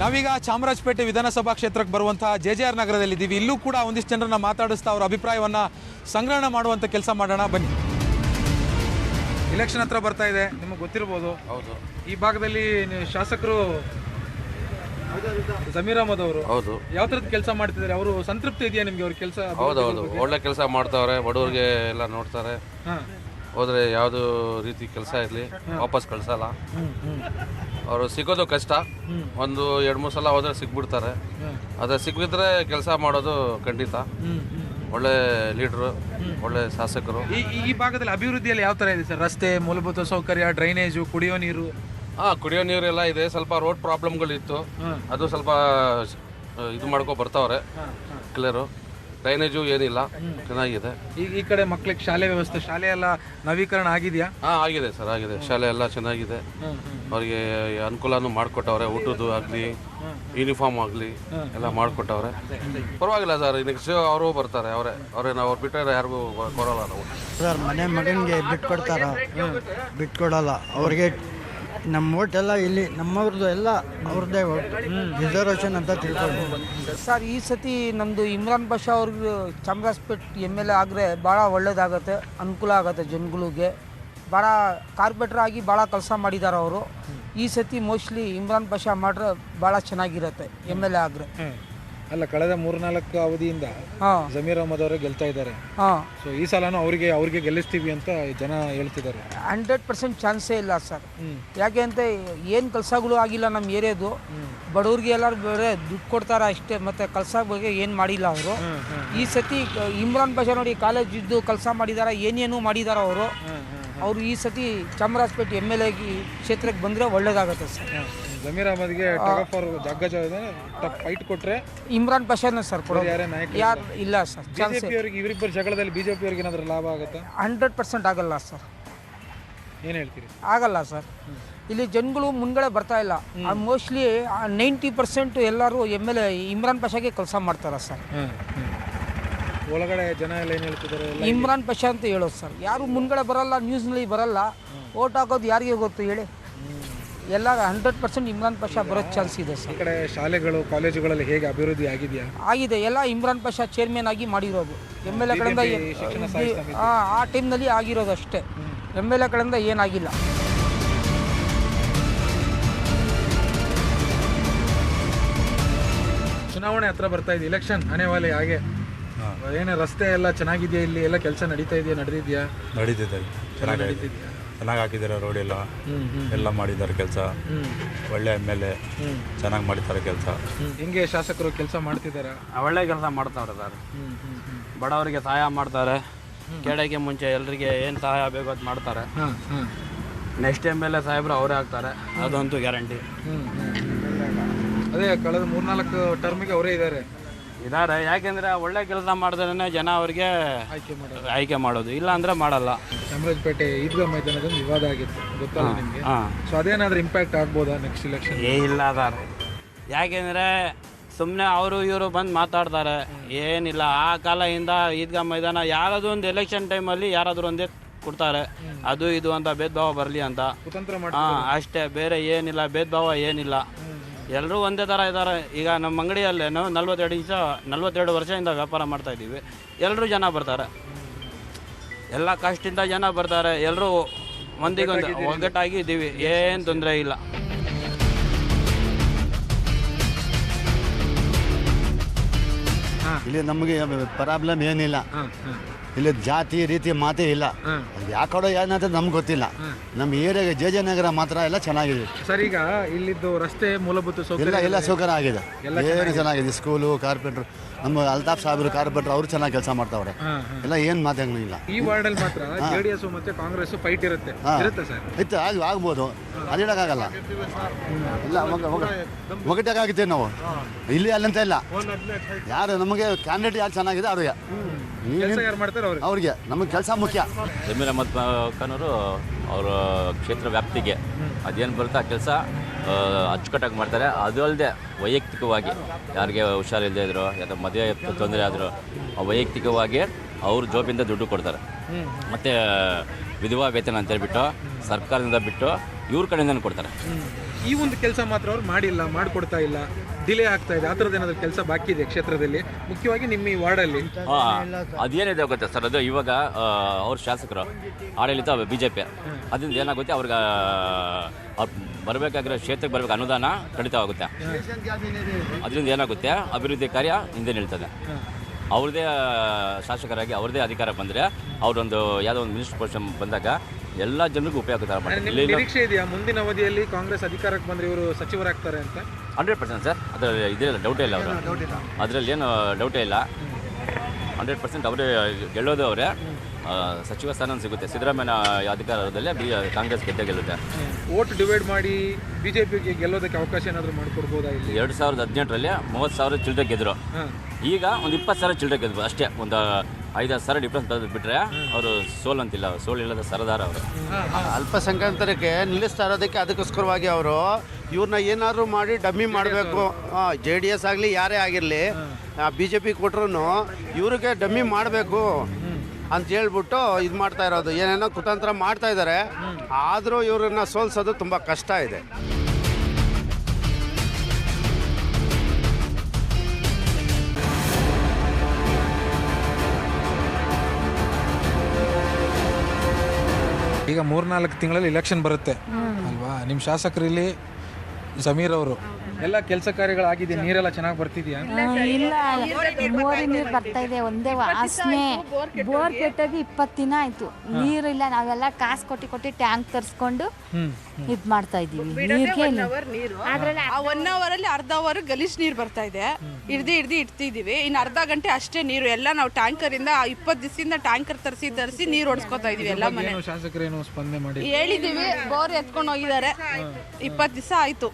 ನಾವೀಗ ಚಾಮರಾಜಪೇಟೆ ವಿಧಾನಸಭಾ ಕ್ಷೇತ್ರಕ್ಕೆ ಬರುವಂತಹ ಜೆ ಜೆ ಆರ್ ನಗರದಲ್ಲಿದ್ದೀವಿ ಇಲ್ಲೂ ಕೂಡ ಒಂದಿಷ್ಟು ಜನರನ್ನ ಮಾತಾಡಿಸ್ತಾ ಅವರ ಅಭಿಪ್ರಾಯವನ್ನ ಸಂಗ್ರಹಣ ಮಾಡುವಂತ ಕೆಲಸ ಮಾಡೋಣ. ಬನ್ನಿ. ಇಲೆಕ್ಷನ್ ಹತ್ರ ಬರ್ತಾ ಇದೆ. ನಿಮಗೆ ಗೊತ್ತಿರ್ಬೋದು. ಹೌದು. ಈ ಭಾಗದಲ್ಲಿ ನೀವು ಶಾಸಕರು ಜಮೀರ್ ಅಹಮದ್ ಅವರು ಹೌದು. ಯಾವ ತರದ ಕೆಲಸ ಮಾಡ್ತಿದ್ದಾರೆ? ಅವರು ಸಂತೃಪ್ತಿ ಇದೆಯಾ ನಿಮ್ಗೆ ಅವ್ರ ಕೆಲಸ ಹೌದು ಹೌದು. ಒಳ್ಳೆ ಕೆಲಸ ಮಾಡ್ತಾವ್ರೆ ಬಡವ್ರಿಗೆ ಎಲ್ಲ ನೋಡ್ತಾರೆ. ಹೋದ್ರೆ ಯಾವುದು ರೀತಿ ಕೆಲಸ ಇರಲಿ ವಾಪಸ್ ಕಳ್ಸಲ್ಲ. ಅವರು ಸಿಗೋದು ಕಷ್ಟ. ಒಂದು ಎರಡು ಮೂರು ಸಲ ಹೋದ್ರೆ ಸಿಕ್ಬಿಡ್ತಾರೆ ಆದರೆ ಸಿಕ್ಕಿದ್ರೆ ಕೆಲಸ ಮಾಡೋದು ಖಂಡಿತ. ಒಳ್ಳೆ ಲೀಡ್ರು ಒಳ್ಳೆ ಶಾಸಕರು. ಈ ಈ- ಈ ಭಾಗದಲ್ಲಿ ಅಭಿವೃದ್ಧಿಯಲ್ಲಿ ಯಾವ ತರ ಇದೆ ಸರ್? ರಸ್ತೆ ಮೂಲಭೂತ ಸೌಕರ್ಯ ಡ್ರೈನೇಜು ಕುಡಿಯೋ ನೀರು? ಹಾಂ ಕುಡಿಯೋ ನೀರೆಲ್ಲ ಇದೆ. ಸ್ವಲ್ಪ ರೋಡ್ ಪ್ರಾಬ್ಲಮ್ಗಳಿತ್ತು ಅದು ಸ್ವಲ್ಪ ಆ, ಇದು ಮಾಡ್ಕೊ ಬರ್ತಾವ್ರೆ. ಕ್ಲಿಯರು ಡ್ರೈನೇಜು ಏನಿಲ್ಲ. ಚೆನ್ನಾಗಿದೆ. ಈಗ ಈ ಕಡೆ ಮಕ್ಕಳಿಗೆ ಶಾಲೆ ವ್ಯವಸ್ಥೆ ಶಾಲೆ ಎಲ್ಲ ನವೀಕರಣ ಆಗಿದೆಯಾ? ಹಾಂ ಆಗಿದೆ ಸರ್ ಆಗಿದೆ. ಶಾಲೆ ಎಲ್ಲ ಚೆನ್ನಾಗಿದೆ. ಅವರಿಗೆ ಅನುಕೂಲನೂ ಮಾಡಿಕೊಟ್ಟವ್ರೆ ಊಟದ್ದು ಆಗಲಿ ಯೂನಿಫಾರ್ಮ್ ಆಗಲಿ ಎಲ್ಲ ಮಾಡಿಕೊಟ್ಟವ್ರೆ. ಪರವಾಗಿಲ್ಲ ಸರ್ ನೆಕ್ಸ್ಟ್ ಅವರು ಬರ್ತಾರೆ ಅವರೇ. ಅವರೇ ನಾವು ಅವ್ರು ಬಿಟ್ಟರೆ ಯಾರಿಗೂ ಕೊಡೋಲ್ಲ ನಾವು. ಸರ್ ಮನೆ ಮಗನಿಗೆ ಬಿಟ್ಕೊಡ್ತಾರ? ಬಿಟ್ಕೊಡಲ್ಲ. ಅವ್ರಿಗೆ ನಮ್ಮ ಓಟ್ ಎಲ್ಲ ಇಲ್ಲಿ ನಮ್ಮವ್ರದ್ದು ಎಲ್ಲ ಅವ್ರದ್ದೇ ಓಟ್ ರಿಸರ್ವೇಷನ್ ಅಂತ ತಿಳ್ಕೊಂಡು ಸರ್ ಈ ಸತಿ ನಮ್ಮದು ಇಮ್ರಾನ್ ಬಾಷಾ ಅವ್ರಿಗೆ ಚಾಮರಾಜಪೇಟ್ ಎಂ ಎಲ್ ಎ ಆದರೆ ಭಾಳ ಒಳ್ಳೇದಾಗತ್ತೆ ಅನುಕೂಲ ಆಗುತ್ತೆ ಜನಗಳಿಗೆ. ಭಾಳ ಕಾರ್ಪೊರೇಟರ್ ಆಗಿ ಭಾಳ ಕೆಲಸ ಮಾಡಿದ್ದಾರೆ ಅವರು. ಈ ಸತಿ ಮೋಸ್ಟ್ಲಿ ಇಮ್ರಾನ್ ಬಾಷಾ ಮಾಡ್ರೆ ಭಾಳ ಚೆನ್ನಾಗಿರುತ್ತೆ ಎಂ ಎಲ್ ಎ ಆದರೆ. ಅಲ್ಲ ಕಳೆದ ಮೂರ್ನಾಲ್ಕು ಅವಧಿಯಿಂದ ಹಾಂ. ಜಮೀರ್ ಅಹಮದ್ ಅವರೇ ಗೆಲ್ತಾ ಇದ್ದಾರೆ. ಸೊ ಈ ಸಲನೂ ಅವರಿಗೆ ಅವ್ರಿಗೆ ಗೆಲ್ಲಿಸ್ತೀವಿ ಅಂತ ಜನ ಹೇಳ್ತಿದ್ದಾರೆ. ಹಂಡ್ರೆಡ್ ಪರ್ಸೆಂಟ್ ಚಾನ್ಸೇ ಇಲ್ಲ ಸರ್. ಯಾಕೆ ಅಂತ ಏನು ಕೆಲಸಗಳು ಆಗಿಲ್ಲ ನಮ್ಮ ಏರಿಯಾದು. ಬಡವ್ರಿಗೆ ಎಲ್ಲರೂ ಬೇರೆ ದುಡ್ಡು ಕೊಡ್ತಾರ ಅಷ್ಟೇ ಮತ್ತೆ ಕೆಲಸ ಬಗ್ಗೆ ಏನು ಮಾಡಿಲ್ಲ ಅವರು. ಈ ಸತಿ ಇಮ್ರಾನ್ ಬಾಷಾ ನೋಡಿ ಕಾಲೇಜ್ ಇದ್ದು ಕೆಲಸ ಮಾಡಿದ್ದಾರೆ ಏನೇನು ಮಾಡಿದ್ದಾರೆ ಅವರು. ಅವರು ಈ ಸತಿ ಚಾಮರಾಜಪೇಟೆ ಎಂ ಎಲ್ ಆಗಿ ಕ್ಷೇತ್ರಕ್ಕೆ ಬಂದರೆ ಒಳ್ಳೇದಾಗುತ್ತೆ ಸರ್. ಜಮೀರ್ ಅಹಮದ್ಗೆ ಫೈಟ್ ಕೊಟ್ಟರೆ ಇಮ್ರಾನ್ ಬಾಷಾನೇ ಸರ್ ಯಾರೇ ಇಲ್ಲ. ಸರ್ ಇವರಿಬ್ಬರು ಜಗಳದಲ್ಲಿ ಬಿಜೆಪಿ ಅವ್ರಿಗೆ ಏನಾದ್ರೂ ಲಾಭ ಆಗುತ್ತೆ? ಹಂಡ್ರೆಡ್ ಪರ್ಸೆಂಟ್ ಆಗಲ್ಲ ಸರ್. ಏನು ಹೇಳ್ತೀರಿ? ಆಗಲ್ಲ ಸರ್. ಇಲ್ಲಿ ಜನಗಳು ಮುಂದ್ಗಡೆ ಬರ್ತಾ ಇಲ್ಲ. ಮೋಸ್ಟ್ಲಿ ನೈಂಟಿ ಪರ್ಸೆಂಟ್ ಎಲ್ಲರೂ ಎಂ ಎಲ್ ಎ ಇಮ್ರಾನ್ ಪಷಾಗೆ ಕೆಲಸ ಮಾಡ್ತಾರ ಸರ್. ಒಳಗಡೆ ಜನ ಎಲ್ಲ ಏನು ಹೇಳ್ತಿದ್ದಾರೆ? ಇಮ್ರಾನ್ ಪಶಾ ಅಂತ ಹೇಳೋದು ಸರ್. ಯಾರು ಮುಂದ್ಗಡೆ ಬರಲ್ಲ ನ್ಯೂಸ್ನಲ್ಲಿ ಬರಲ್ಲ. ಓಟ್ ಹಾಕೋದು ಯಾರಿಗೆ ಗೊತ್ತು ಹೇಳಿ? ಎಲ್ಲ ಹಂಡ್ರೆಡ್ ಪರ್ಸೆಂಟ್ ಇಮ್ರಾನ್ ಪಶಾ ಬರೋ ಚಾನ್ಸ್ ಇದೆ ಈ ಸರ್ ಕಡೆ ಶಾಲೆಗಳು ಕಾಲೇಜುಗಳಲ್ಲಿ ಹೇಗೆ ಅಭಿವೃದ್ಧಿ ಆಗಿದೆಯಾ? ಆಗಿದೆ. ಎಲ್ಲ ಇಮ್ರಾನ್ ಪಶಾ ಚೇರ್ಮನ್ ಆಗಿ ಮಾಡಿರೋದು. ಎಂ ಎಲ್ ಎ ಕಡೆಯಿಂದ ಆ ಟೈಮ್ನಲ್ಲಿ ಆಗಿರೋದು ಅಷ್ಟೇ. ಎಂ ಎಲ್ ಎ ಕಡೆಯಿಂದ ಏನಾಗಿಲ್ಲ. ಚುನಾವಣೆ ಹತ್ರ ಬರ್ತಾ ಇದೆ. ಇಲೆಕ್ಷನ್ ಅನೇವಾಲೆ ಹಾಗೆ. ಏನೇ ರಸ್ತೆ ಎಲ್ಲ ಚೆನ್ನಾಗಿದೆಯಾ ಇಲ್ಲಿ? ಎಲ್ಲ ಕೆಲಸ ನಡೀತಾ ಇದೆಯಾ? ನಡೆದಿದ್ಯಾ? ನಡೀತಿದೆ. ಚೆನ್ನಾಗಿ ನಡೀತಿದ್ಯಾ? ಚೆನ್ನಾಗಿ ಹಾಕಿದ್ದಾರೆ ರೋಡ್ ಎಲ್ಲ. ಎಲ್ಲ ಮಾಡಿದ್ದಾರೆ ಕೆಲಸ. ಒಳ್ಳೆ ಎಂ ಎಲ್ ಎ ಚೆನ್ನಾಗಿ ಮಾಡಿದ್ದಾರೆ ಕೆಲಸ. ಹಿಂಗೆ ಶಾಸಕರು ಕೆಲಸ ಮಾಡ್ತಿದ್ದಾರೆ ಒಳ್ಳೆ ಕೆಲಸ ಮಾಡ್ತಾವ್ರೆ ಸರ್. ಬಡವರಿಗೆ ಸಹಾಯ ಮಾಡ್ತಾರೆ. ಕೇಳೋಕ್ಕೆ ಮುಂಚೆ ಎಲ್ರಿಗೆ ಏನು ಸಹಾಯ ಬೇಕು ಅದು ಮಾಡ್ತಾರೆ. ನೆಕ್ಸ್ಟ್ ಎಂ ಎಲ್ ಎ ಸಾಹೇಬ್ರು ಅವರೇ ಆಗ್ತಾರೆ. ಅದಂತೂ ಗ್ಯಾರಂಟಿ ಅದೇ ಅದೇ ಕಳೆದ ಮೂರ್ನಾಲ್ಕು ಟರ್ಮಿಗೆ ಅವರೇ ಇದ್ದಾರೆ ಇದ್ದಾರೆ ಯಾಕೆಂದರೆ ಒಳ್ಳೆ ಕೆಲಸ ಮಾಡಿದ್ರೆ ಜನ ಅವ್ರಿಗೆ ಆಯ್ಕೆ ಮಾಡೋದು. ಆಯ್ಕೆ ಮಾಡೋದು. ಇಲ್ಲ ಅಂದ್ರೆ ಮಾಡಲ್ಲ. ಚಾಮರಾಜಪೇಟೆ ಈದ್ಗಾ ಮೈದಾನದಲ್ಲಿ ವಿವಾದ ಆಗಿತ್ತು. ಗೊತ್ತಲ್ಲ ನಿಮಗೆ? ಹಾ. ಸೊ ಅದೇನಾದ್ರೂ ಇಂಪ್ಯಾಕ್ಟ್ ಆಗ್ಬೋದಾ ನೆಕ್ಸ್ಟ್ ಇಲೆಕ್ಷನ್ ಏ ಇಲ್ಲ ಅದಾರ ಯಾಕೆಂದರೆ ಸುಮ್ಮನೆ ಅವರು ಇವರು ಬಂದು ಮಾತಾಡ್ತಾರೆ. ಏನಿಲ್ಲ. ಆ ಕಾಲದಿಂದ ಈದ್ಗಾ ಮೈದಾನ ಯಾರಾದ್ರೂ ಒಂದು ಎಲೆಕ್ಷನ್ ಟೈಮಲ್ಲಿ ಯಾರಾದರೂ ಒಂದೇ ಕೊಡ್ತಾರೆ. ಅದು ಇದು ಅಂತ ಭೇದ ಭಾವ ಬರಲಿ ಅಂತ. ಕುತಂತ್ರ ಹಾಂ ಅಷ್ಟೇ. ಬೇರೆ ಏನಿಲ್ಲ. ಭೇದ ಭಾವ ಏನಿಲ್ಲ ಎಲ್ಲರೂ ಒಂದೇ ಥರ ಇದ್ದಾರೆ. ಈಗ ನಮ್ಮ ಅಂಗಡಿಯಲ್ಲಿ ನಾವು ನಲ್ವತ್ತೆರಡು ಇಂಚ ನಲ್ವತ್ತೆರಡು ವರ್ಷದಿಂದ ವ್ಯಾಪಾರ ಮಾಡ್ತಾ ಇದ್ದೀವಿ. ಎಲ್ಲರೂ ಜನ ಬರ್ತಾರೆ. ಎಲ್ಲ ಕಾಸ್ಟಿಂದ ಜನ ಬರ್ತಾರೆ. ಎಲ್ಲರೂ ಒಂದಿಗೊಂದು ಒಗ್ಗಟ್ಟಾಗಿ ಇದ್ದೀವಿ. ಏನು ತೊಂದರೆ ಇಲ್ಲ. ಇಲ್ಲಿ ನಮಗೆ ಪ್ರಾಬ್ಲಮ್ ಏನಿಲ್ಲ. ಇಲ್ಲಿ ಜಾತಿ ರೀತಿ ಮಾತೇ ಇಲ್ಲ. ಯಾಕಡೋ ಯಾವ ಕಡೆ ಏನಂತ ನಮ್ಗೆ ಗೊತ್ತಿಲ್ಲ. ನಮ್ಮ ಏರಿಯಾಗೆ ಜೆ ಜೆ ನಗರ ಮಾತ್ರ ಎಲ್ಲ ಚೆನ್ನಾಗಿದೆ. ಸರ್ ಈಗ ಇಲ್ಲಿದ್ದು ರಸ್ತೆ ಮೂಲಭೂತ ಎಲ್ಲ ಸೌಕರ್ಯ ಎಲ್ಲ ಸೌಕರ್ಯ ಆಗಿದೆ. ಏನು ಚೆನ್ನಾಗಿದೆ? ಸ್ಕೂಲು ಕಾರ್ಪೆಂಟ್ರು ನಮ್ಮ ಅಲ್ತಾಫ್ ಸಾಹೇಬ್ರು ಕಾರ್ಪೆಂಟ್ರು ಅವರು ಚೆನ್ನಾಗಿ ಕೆಲಸ ಮಾಡ್ತಾವ್ರೆ. ಎಲ್ಲ ಏನು ಈ ಈ ವಾರ್ಡಲ್ಲಿ ಮಾತ್ರ ಹಾ. ಜೆ ಡಿ ಎಸ್ ಮತ್ತೆ ಕಾಂಗ್ರೆಸ್ ಫೈಟ್ ಇರುತ್ತೆ. ಇತ್ತು ಆಗ ಆಗ್ಬೋದು. ಅಲ್ಲಿಡೋಕ್ಕಾಗಲ್ಲ ಇಲ್ಲ ಒಗಟಾಗಿತ್ತೇವೆ ನಾವು. ಇಲ್ಲಿ ಅಲ್ಲಂತ ಇಲ್ಲ. ಯಾರು ನಮಗೆ ಕ್ಯಾಂಡಿಡೇಟ್ ಯಾರು ಚೆನ್ನಾಗಿದೆ ಅವ್ರಿಗೆ. ಕೆಲಸ ಯಾರು ಮಾಡ್ತಾರೆ ಅವ್ರಿಗೆ? ಅವ್ರಿಗೆ ನಮಗೆ ಕೆಲಸ ಮುಖ್ಯ. ಜಮೀರ್ ಅಹಮದ್ ಖಾನವರು ಅವರ ಕ್ಷೇತ್ರ ವ್ಯಾಪ್ತಿಗೆ. ಅದೇನು ಬರುತ್ತೆ ಆ ಕೆಲಸ? ಅಚ್ಚುಕಟ್ಟಾಗಿ ಮಾಡ್ತಾರೆ. ಅದು ಅಲ್ಲದೆ ವೈಯಕ್ತಿಕವಾಗಿ ಯಾರಿಗೆ ಹುಷಾರಿಲ್ಲದೆ ಇದ್ರು ಯಾರು ಮದುವೆ ತೊಂದರೆ ಆದರೂ ವೈಯಕ್ತಿಕವಾಗಿ ಅವ್ರ ಜೋಬಿಂದ ದುಡ್ಡು ಕೊಡ್ತಾರೆ. ಮತ್ತು ವಿಧವಾ ವೇತನ ಅಂತ ಹೇಳ್ಬಿಟ್ಟು ಸರ್ಕಾರದಿಂದ ಬಿಟ್ಟು ಇವ್ರ ಕಡೆಯಿಂದ ಕೊಡ್ತಾರೆ. ಈ ಒಂದು ಕೆಲಸ ಮಾತ್ರ ಅವ್ರು ಮಾಡಿಲ್ಲ ಮಾಡಿಕೊಡ್ತಾ ಇಲ್ಲ ಡಿಲೇ ಆಗ್ತಾ ಇದೆ ಆ ಥರದ್ದು ಏನಾದ್ರು ಕೆಲಸ ಬಾಕಿ ಇದೆ ಕ್ಷೇತ್ರದಲ್ಲಿ? ಮುಖ್ಯವಾಗಿ ನಿಮ್ಮ ಈ ವಾರ್ಡಲ್ಲಿ. ಅದೇನಿದೆ ಗೊತ್ತಾ ಸರ್ ಅದು ಇವಾಗ ಅವ್ರ ಶಾಸಕರು ಆಡಳಿತ ಬಿ ಜೆ ಪಿ ಅದರಿಂದ ಏನಾಗುತ್ತೆ ಅವ್ರಿಗೆ ಅವ್ರು ಬರಬೇಕಾಗಿರೋ ಕ್ಷೇತ್ರಕ್ಕೆ ಬರಬೇಕು ಅನುದಾನ ಕಡಿತವಾಗುತ್ತೆ ಅದರಿಂದ ಏನಾಗುತ್ತೆ ಅಭಿವೃದ್ಧಿ ಕಾರ್ಯ ಹಿಂದೆ ನಿಲ್ತದೆ. ಅವ್ರದ್ದೇ ಶಾಸಕರಾಗಿ ಅವ್ರದ್ದೇ ಅಧಿಕಾರ ಬಂದರೆ ಅವರೊಂದು ಯಾವುದೋ ಒಂದು ಮಿನಿಸ್ಟರ್ ಪೋಸ್ಟ್ ಬಂದಾಗ ಎಲ್ಲ ಜನರಿಗೂ ಉಪಯೋಗ ನಿರೀಕ್ಷೆ ಇದೆಯಾ? ಮುಂದಿನ ಅವಧಿಯಲ್ಲಿ ಕಾಂಗ್ರೆಸ್ ಅಧಿಕಾರಕ್ಕೆ ಬಂದರೆ ಇವರು ಸಚಿವರಾಗ್ತಾರೆ ಅಂತ? ಹಂಡ್ರೆಡ್ ಪರ್ಸೆಂಟ್ ಸರ್ ಅದರಲ್ಲಿ ಇದಿಲ್ಲ ಡೌಟೇ ಇಲ್ಲ ಅವರು. ಅದರಲ್ಲಿ ಏನು ಡೌಟೇ ಇಲ್ಲ. ಹಂಡ್ರೆಡ್ ಪರ್ಸೆಂಟ್ ಅವರೇ ಗೆಲ್ಲೋದು ಅವರೇ. ಸಚಿವ ಸ್ಥಾನ ಸಿಗುತ್ತೆ. ಸಿದ್ದರಾಮಯ್ಯ ಅಧಿಕಾರದಲ್ಲೇ ಬಿ ಕಾಂಗ್ರೆಸ್ ಗೆದ್ದೆ ಗೆಲ್ಲುತ್ತೆ. ಓಟ್ ಡಿವೈಡ್ ಮಾಡಿ ಬಿಜೆಪಿಗೆ ಗೆಲ್ಲೋದಕ್ಕೆ ಅವಕಾಶ ಏನಾದರೂ ಮಾಡಿಕೊಡ್ಬೋದಾ ಇಲ್ಲಿ? ಎರಡು ಸಾವಿರದ ಹದಿನೆಂಟರಲ್ಲಿ ಮೂವತ್ತು ಸಾವಿರ ಚಿಲ್ಲರೆ ಗೆದ್ದರು ಈಗ ಒಂದು ಇಪ್ಪತ್ತು ಸಾವಿರ ಚಿಲ್ಲರೆ ಗೆದ್ದರು ಅಷ್ಟೇ. ಒಂದು ಐದಾರು ಸಾವಿರ ಡಿಫ್ರೆನ್ಸ್ ಬರೋದು ಬಿಟ್ಟರೆ ಅವರು ಸೋಲಂತಿಲ್ಲ ಸೋಲ್ ಇಲ್ಲದ ಸರದಾರ ಅವರು. ಅಲ್ಪಸಂಖ್ಯಾತರಿಗೆ ನಿಲ್ಲಿಸ್ತಾ ಇರೋದಕ್ಕೆ ಅದಕ್ಕೋಸ್ಕರವಾಗಿ ಅವರು ಇವ್ರನ್ನ ಏನಾದರೂ ಮಾಡಿ ಡಮ್ಮಿ ಮಾಡಬೇಕು. ಜೆ ಡಿ ಎಸ್ ಆಗಲಿ ಯಾರೇ ಆಗಿರಲಿ ಬಿ ಜೆ ಪಿ ಕೊಟ್ರೂ ಇವ್ರಿಗೆ ಡಮ್ಮಿ ಮಾಡಬೇಕು. ಅಂತ ಹೇಳ್ಬಿಟ್ಟು ಇದು ಮಾಡ್ತಾ ಇರೋದು. ಏನೇನೋ ಕುತಂತ್ರ ಮಾಡ್ತಾ ಇದ್ದಾರೆ ಆದರೂ ಇವ್ರನ್ನ ಸೋಲ್ಸೋದು ತುಂಬ ಕಷ್ಟ ಇದೆ. ಈಗ ಮೂರ್ನಾಲ್ಕು ತಿಂಗಳಲ್ಲಿ ಇಲೆಕ್ಷನ್ ಬರುತ್ತೆ. ಅಲ್ವಾ? ನಿಮ್ಮ ಶಾಸಕರಲ್ಲಿ ಸಮೀರ್ ಜಮೀರ್ ಅವರು. ಎಲ್ಲ ಕೆಲಸ ಕಾರ್ಯಗಳಾಗಿದೆ ನೀರೆಲ್ಲ ಚೆನ್ನಾಗಿ ಬರ್ತಿದ್ಯಾ? ಇಲ್ಲ. ಮೋರಿ ನೀರು ಬರ್ತಾ ಇದೆ ಒಂದೇ ವಾಸನೆ ಬೋರ್ ಕೆಟ್ಟಾಗಿ ಇಪ್ಪತ್ತು ದಿನ ಆಯ್ತು. ನೀರಿಲ್ಲ ನಾವೆಲ್ಲ ಕಾಸು ಕೊಟ್ಟಿ ಕೊಟ್ಟಿ ಟ್ಯಾಂಕ್ ತರಿಸ್ಕೊಂಡು ಇದ್ ಮಾಡ್ತಾ ಇದೀವಿ ನೀರಿಗೆ ಇಲ್ಲ. ಅದ್ರಲ್ಲಿ ಆ ಒನ್ ಅವರ್ ಅಲ್ಲಿ ಅರ್ಧ ಅವರ್ ಗಲೀಜ್ ನೀರು ಬರ್ತಾ ಇದೆ. ಹಿಡ್ದು ಹಿಡ್ದು ಇಡ್ತಿದೀವಿ. ಇನ್ನು ಅರ್ಧ ಗಂಟೆ ಅಷ್ಟೇ ನೀರು. ಎಲ್ಲ ನಾವು ಟ್ಯಾಂಕರ್ ಇಂದ ಇಪ್ಪತ್ತು ದಿವಸದಿಂದ ಟ್ಯಾಂಕರ್ ತರಿಸಿ ತರಿಸಿ ನೀರು ಹೊಡ್ಸ್ಕೊತಾ ಇದೀವಿ ಎಲ್ಲ ಮನೆ. ಶಾಸಕರೇನು ಸ್ಪಂದನೆ ಮಾಡಿ ಹೇಳಿದೀವಿ ಬೋರ್ ಎತ್ಕೊಂಡು ಹೋಗಿದ್ದಾರೆ. ಇಪ್ಪತ್ತು ದಿವಸ ಆಯ್ತು.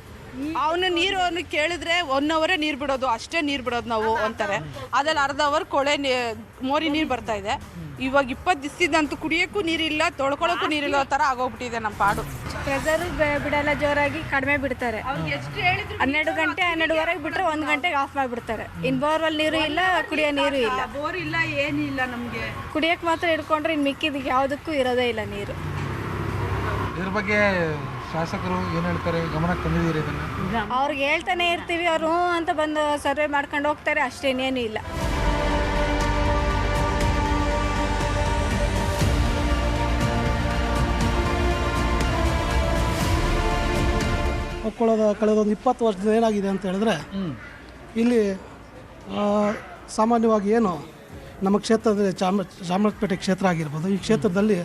ಅವನು ನೀರು ಅವನು ಕೇಳಿದ್ರೆ ಒನ್ ಅವರೇ ನೀರು ಬಿಡೋದು ಅಷ್ಟೇ ನೀರು ಬಿಡೋದು ನಾವು ಅಂತಾರೆ. ಅದ್ರಲ್ಲಿ ಅರ್ಧ ಅವರ್ ಕೊಳೆ ನೀ- ಮೋರಿ ನೀರು ಬರ್ತಾ ಇದೆ. ಇವಾಗ ಇಪ್ಪತ್ತು ದಿವಸದಂತೂ ಕುಡಿಯೋಕ್ಕೂ ನೀರಿಲ್ಲ ತೊಳ್ಕೊಳ್ಳೋಕ್ಕೂ ನೀರಿಲ್ಲ ಥರ ಆಗೋಗ್ಬಿಟ್ಟಿದೆ ನಮ್ಮ ಪಾಡು. ಪ್ರೆಸರ್ ಬಿಡಲ್ಲ ಜೋರಾಗಿ ಕಡಿಮೆ ಬಿಡ್ತಾರೆ. ಹನ್ನೆರಡು ಗಂಟೆ ಹನ್ನೆರಡುವರೆಗೆ ಬಿಟ್ಟರೆ ಒಂದು ಗಂಟೆಗೆ ಆಫ್ ಮಾಡಿಬಿಡ್ತಾರೆ. ಇನ್ನು ಬೋರ್ವೆಲ್ ನೀರು ಇಲ್ಲ ಕುಡಿಯೋ ನೀರು ಇಲ್ಲ. ಬೋರ್ ಇಲ್ಲ ಏನಿಲ್ಲ ನಮಗೆ? ಕುಡಿಯೋಕ್ಕೆ ಮಾತ್ರ ಹಿಡ್ಕೊಂಡ್ರೆ ಇನ್ನು ಮಿಕ್ಕಿದ ಯಾವುದಕ್ಕೂ ಇರೋದೇ ಇಲ್ಲ ನೀರು. ಇದ್ರ ಬಗ್ಗೆ ಶಾಸಕರು ಏನು ಹೇಳ್ತಾರೆ? ಗಮನಕ್ಕೆ ತಂದಿದ್ದೀರಿ ಇದನ್ನ? ಅವ್ರಿಗೆ ಹೇಳ್ತಾನೆ ಇರ್ತೀವಿ ಅವ್ರು ಹ್ಞೂ ಅಂತ ಬಂದು ಸರ್ವೆ ಮಾಡ್ಕೊಂಡು ಹೋಗ್ತಾರೆ ಅಷ್ಟೇನೇನು ಇಲ್ಲ. ಕಳೆದ ಕಳೆದ ಒಂದು ಇಪ್ಪತ್ತು ವರ್ಷದಿಂದ ಏನಾಗಿದೆ ಅಂತ ಹೇಳಿದ್ರೆ ಇಲ್ಲಿ ಆ, ಸಾಮಾನ್ಯವಾಗಿ ಏನು ನಮ್ಮ ಕ್ಷೇತ್ರದಲ್ಲಿ ಚಾಮ ಚಾಮರಾಜಪೇಟೆ ಕ್ಷೇತ್ರ ಆಗಿರ್ಬೋದು ಈ ಕ್ಷೇತ್ರದಲ್ಲಿ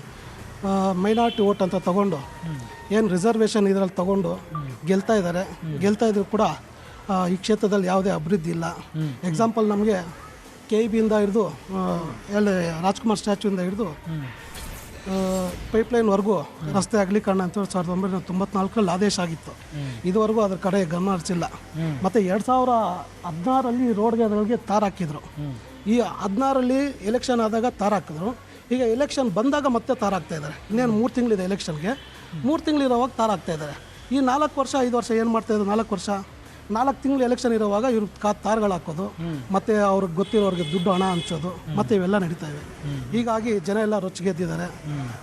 ಮೈನಾರಿಟಿ ಓಟ್ ಅಂತ ತಗೊಂಡು ಏನು ರಿಸರ್ವೇಷನ್ ಇದರಲ್ಲಿ ತಗೊಂಡು ಗೆಲ್ತಾ ಇದ್ದಾರೆ ಗೆಲ್ತಾ ಇದ್ರು ಕೂಡ ಈ ಕ್ಷೇತ್ರದಲ್ಲಿ ಯಾವುದೇ ಅಭಿವೃದ್ಧಿ ಇಲ್ಲ. ಎಕ್ಸಾಂಪಲ್ ನಮಗೆ ಕೆ ಇ ಬಿಯಿಂದ ಹಿಡಿದು ಎಲ್ಲಿ ರಾಜ್ಕುಮಾರ್ ಸ್ಟ್ಯಾಚ್ಯೂಯಿಂದ ಹಿಡಿದು ಪೈಪ್ಲೈನ್ವರೆಗೂ ರಸ್ತೆ ಅಗಲೀಕರಣ ಅಂತ ಸಾವಿರದ ಒಂಬೈನೂರ ತೊಂಬತ್ನಾಲ್ಕರಲ್ಲಿ ಆದೇಶ ಆಗಿತ್ತು. ಇದುವರೆಗೂ ಅದ್ರ ಕಡೆ ಗಮನ ಹರಿಸಿಲ್ಲ. ಮತ್ತು ಎರಡು ಸಾವಿರ ಹದಿನಾರಲ್ಲಿ ರೋಡ್ಗೆ ಅದರೊಳಗೆ ತಾರ ಹಾಕಿದ್ರು. ಈ ಹದಿನಾರಲ್ಲಿ ಎಲೆಕ್ಷನ್ ಆದಾಗ ತಾರ ಹಾಕಿದ್ರು. ಈಗ ಎಲೆಕ್ಷನ್ ಬಂದಾಗ ಮತ್ತೆ ತಾರ್ ಹಾಕ್ತಾ ಇದ್ದಾರೆ ಇನ್ನೇನು ಮೂರು ತಿಂಗಳಿದೆ ಎಲೆಕ್ಷನ್ಗೆ ಮೂರು ತಿಂಗಳಿರೋವಾಗ ತಾರ್ ಹಾಕ್ತಾ ಇದ್ದಾರೆ ಈ ನಾಲ್ಕು ವರ್ಷ ಐದು ವರ್ಷ ಏನು ಮಾಡ್ತಾ ಇದ್ದಾರೆ ನಾಲ್ಕು ವರ್ಷ. ನಾಲ್ಕು ತಿಂಗಳು ಎಲೆಕ್ಷನ್ ಇರುವಾಗ ಇವ್ರು ಕಾ ತಾರ್ಗಳು ಹಾಕೋದು. ಮತ್ತು ಅವ್ರಿಗೆ ಗೊತ್ತಿರೋರಿಗೆ ದುಡ್ಡು ಹಣ ಹಂಚೋದು. ಮತ್ತು ಇವೆಲ್ಲ ನಡೀತಾ ಇವೆ. ಹೀಗಾಗಿ ಜನ ಎಲ್ಲ ರೊಚ್ಚಿಗೆದ್ದಿದ್ದಾರೆ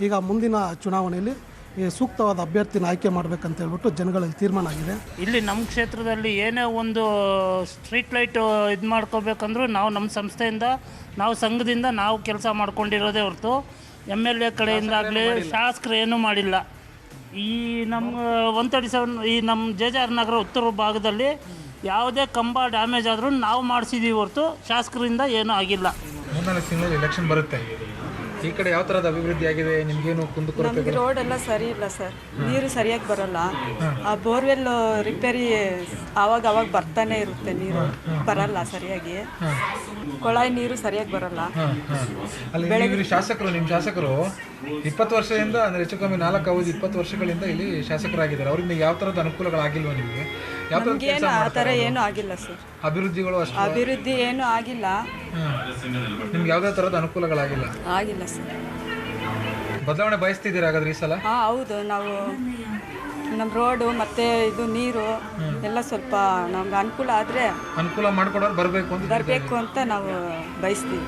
ಈಗ ಮುಂದಿನ ಚುನಾವಣೆಯಲ್ಲಿ ಈ ಸೂಕ್ತವಾದ ಅಭ್ಯರ್ಥಿನ ಆಯ್ಕೆ ಮಾಡಬೇಕಂತ ಹೇಳ್ಬಿಟ್ಟು ಜನಗಳಲ್ಲಿ ತೀರ್ಮಾನ ಆಗಿದೆ. ಇಲ್ಲಿ ನಮ್ಮ ಕ್ಷೇತ್ರದಲ್ಲಿ ಏನೇ ಒಂದು ಸ್ಟ್ರೀಟ್ ಲೈಟ್ ಇದು ಮಾಡ್ಕೋಬೇಕಂದ್ರೂ ನಾವು ನಮ್ಮ ಸಂಸ್ಥೆಯಿಂದ ನಾವು ಸಂಘದಿಂದ ನಾವು ಕೆಲಸ ಮಾಡ್ಕೊಂಡಿರೋದೇ ಹೊರತು ಎಂ ಎಲ್ ಎ ಕಡೆಯಿಂದಾಗಲಿ ಶಾಸಕರು ಏನೂ ಮಾಡಿಲ್ಲ. ಈ ನಮ್ಮ ಒನ್ ತರ್ಟಿ ಸೆವೆನ್ ಈ ನಮ್ಮ ಜೆ ಜೆ ಆರ್ ನಗರ ಉತ್ತರ ಭಾಗದಲ್ಲಿ ಯಾವುದೇ ಕಂಬ ಡ್ಯಾಮೇಜ್ ಆದರೂ ನಾವು ಮಾಡಿಸಿದ್ದೀವಿ ಹೊರತು ಶಾಸಕರಿಂದ ಏನೂ ಆಗಿಲ್ಲ. ಮೂರ್ನಾಲ್ಕು ತಿಂಗಳಲ್ಲಿ ಎಲೆಕ್ಷನ್ ಬರುತ್ತೆ ಈ ಕಡೆ ಯಾವ ತರದ ಅಭಿವೃದ್ಧಿ ಆಗಿದೆ? ನಿಮ್ಗೇನು ನಮಗೆ ಕುಂದುಕೊರತೆ ರೋಡ್ ಎಲ್ಲ ಸರಿ ಇಲ್ಲ ಸರ್. ನೀರು ಸರಿಯಾಗಿ ಬರಲ್ಲ. ಆ ಬೋರ್ವೆಲ್ ರಿಪೇರಿ ಆವಾಗ ಅವಾಗ ಬರ್ತಾನೆ ಇರುತ್ತೆ ನೀರು. ಬರಲ್ಲ ಸರಿಯಾಗಿ. ಕೊಳಾಯಿ ನೀರು ಸರಿಯಾಗಿ ಬರಲ್ಲ. ಅಲ್ಲಿ ಶಾಸಕರು ನಿಮ್ಮ ಶಾಸಕರು ಇಪ್ಪತ್ತು ವರ್ಷದಿಂದ ಅಂದ್ರೆ ಹೆಚ್ಚು ಕಮ್ಮಿ ನಾಲ್ಕು ಅವಧಿ ಇಪ್ಪತ್ತು ವರ್ಷಗಳಿಂದ ಇಲ್ಲಿ ಶಾಸಕರಾಗಿದ್ದಾರೆ. ಅವರಿಂದ ಯಾವ ತರದ ಅನುಕೂಲಗಳಾಗಿಲ್ವಾ ನಿಮಗೆ? ಯಾವ ಆ ಥರ ಏನೂ ಆಗಿಲ್ಲ ಸರ್. ಅಭಿವೃದ್ಧಿಗಳು ಅಷ್ಟು ಅಭಿವೃದ್ಧಿ ಏನು ಆಗಿಲ್ಲ. ನಿಮ್ಗೆ ಯಾವುದೇ ತರದ ಅನುಕೂಲಗಳಾಗಿಲ್ಲ? ಆಗಿಲ್ಲ ಸರ್ ಬದಲಾವಣೆ ಬಯಸ್ತಿದ್ದೀರಾ ಹಾಗಾದ್ರೆ ಈ ಸಲ? ಹಾಂ ಹೌದು. ನಾವು ನಮ್ಮ ರೋಡು ಮತ್ತೆ ಇದು ನೀರು ಎಲ್ಲ ಸ್ವಲ್ಪ ನಮ್ಗೆ ಅನುಕೂಲ ಆದರೆ ಅನುಕೂಲ ಮಾಡ್ಕೊಡೋರು ಬರಬೇಕು ಅಂತ ಬರಬೇಕು ಅಂತ ನಾವು ಬಯಸ್ತೀವಿ.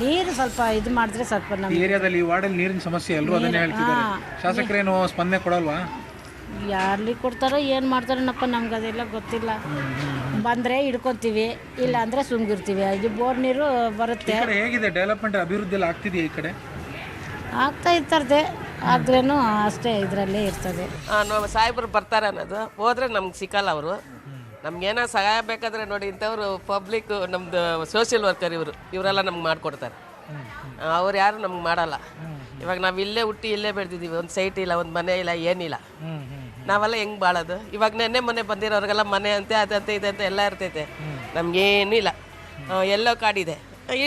ನೀರು ಸ್ವಲ್ಪ ಇದು ಮಾಡಿದ್ರೆ ಸ್ವಲ್ಪ ನಮ್ಮ ಏರಿಯಾದಲ್ಲಿ ಈ ವಾರ್ಡಲ್ಲಿ ನೀರಿನ ಸಮಸ್ಯೆ ಎಲ್ಲರೂ ಅದನ್ನೇ ಹೇಳ್ತಿದ್ದಾರೆ. ಹಾ. ಶಾಸಕರೇನು ಸ್ಪಂದನೆ ಕೊಡಲ್ವಾ? ಯಾರ್ಲಿ ಕೊಡ್ತಾರೋ ಏನು ಮಾಡ್ತಾರೋ ನಮ್ಗೆ ಅದೆಲ್ಲ ಗೊತ್ತಿಲ್ಲ. ಬಂದರೆ ಹಿಡ್ಕೊತೀವಿ ಇಲ್ಲ ಅಂದರೆ ಸುಮ್ಗಿರ್ತೀವಿ. ಇದು ಬೋರ್ ನೀರು ಈ ಬರುತ್ತೆ ಕಡೆ ಹೇಗಿದೆ? ಡೆವಲಪ್ಮೆಂಟ್ ಅಭಿವೃದ್ಧಿ ಎಲ್ಲ ಆಗ್ತಿದೆಯಾ ಈ ಕಡೆ? ಆಗ್ತಾ ಇರ್ತದೆ. ಆದ್ರೇನು ಅಷ್ಟೇ ಇದರಲ್ಲೇ ಇರ್ತದೆ. ನಾವು ಸಾಹೇಬರು ಬರ್ತಾರೆ ಅನ್ನೋದು. ಹೋದ್ರೆ ನಮ್ಗೆ ಸಿಕ್ಕಲ್ಲ ಅವರು. ನಮ್ಗೇನೋ ಸಹಾಯ ಬೇಕಾದ್ರೆ ನೋಡಿ ಇಂಥವ್ರು ಪಬ್ಲಿಕ್ ನಮ್ಮದು ಸೋಷಿಯಲ್ ವರ್ಕರ್ ಇವರು. ಇವರೆಲ್ಲ ನಮ್ಗೆ ಮಾಡಿಕೊಡ್ತಾರೆ. ಅವ್ರು ಯಾರು ನಮ್ಗೆ ಮಾಡಲ್ಲ. ಇವಾಗ ನಾವು ಇಲ್ಲೇ ಹುಟ್ಟಿ ಇಲ್ಲೇ ಬೆಳೆದಿದ್ದೀವಿ ಒಂದು ಸೈಟ್ ಇಲ್ಲ ಒಂದು ಮನೆ ಇಲ್ಲ ಏನಿಲ್ಲ. ನಾವೆಲ್ಲ ಹೆಂಗೆ ಬಾಳೋದು? ಇವಾಗ ನೆನ್ನೆ ಮೊನ್ನೆ ಬಂದಿರೋರಿಗೆಲ್ಲ ಮನೆ ಅಂತೆ ಅದಂತೆ ಇದಂತೆ ಎಲ್ಲ ಇರ್ತೈತೆ. ನಮ್ಗೇನು ಇಲ್ಲ. ಎಲ್ಲೋ ಕಾಡಿದೆ.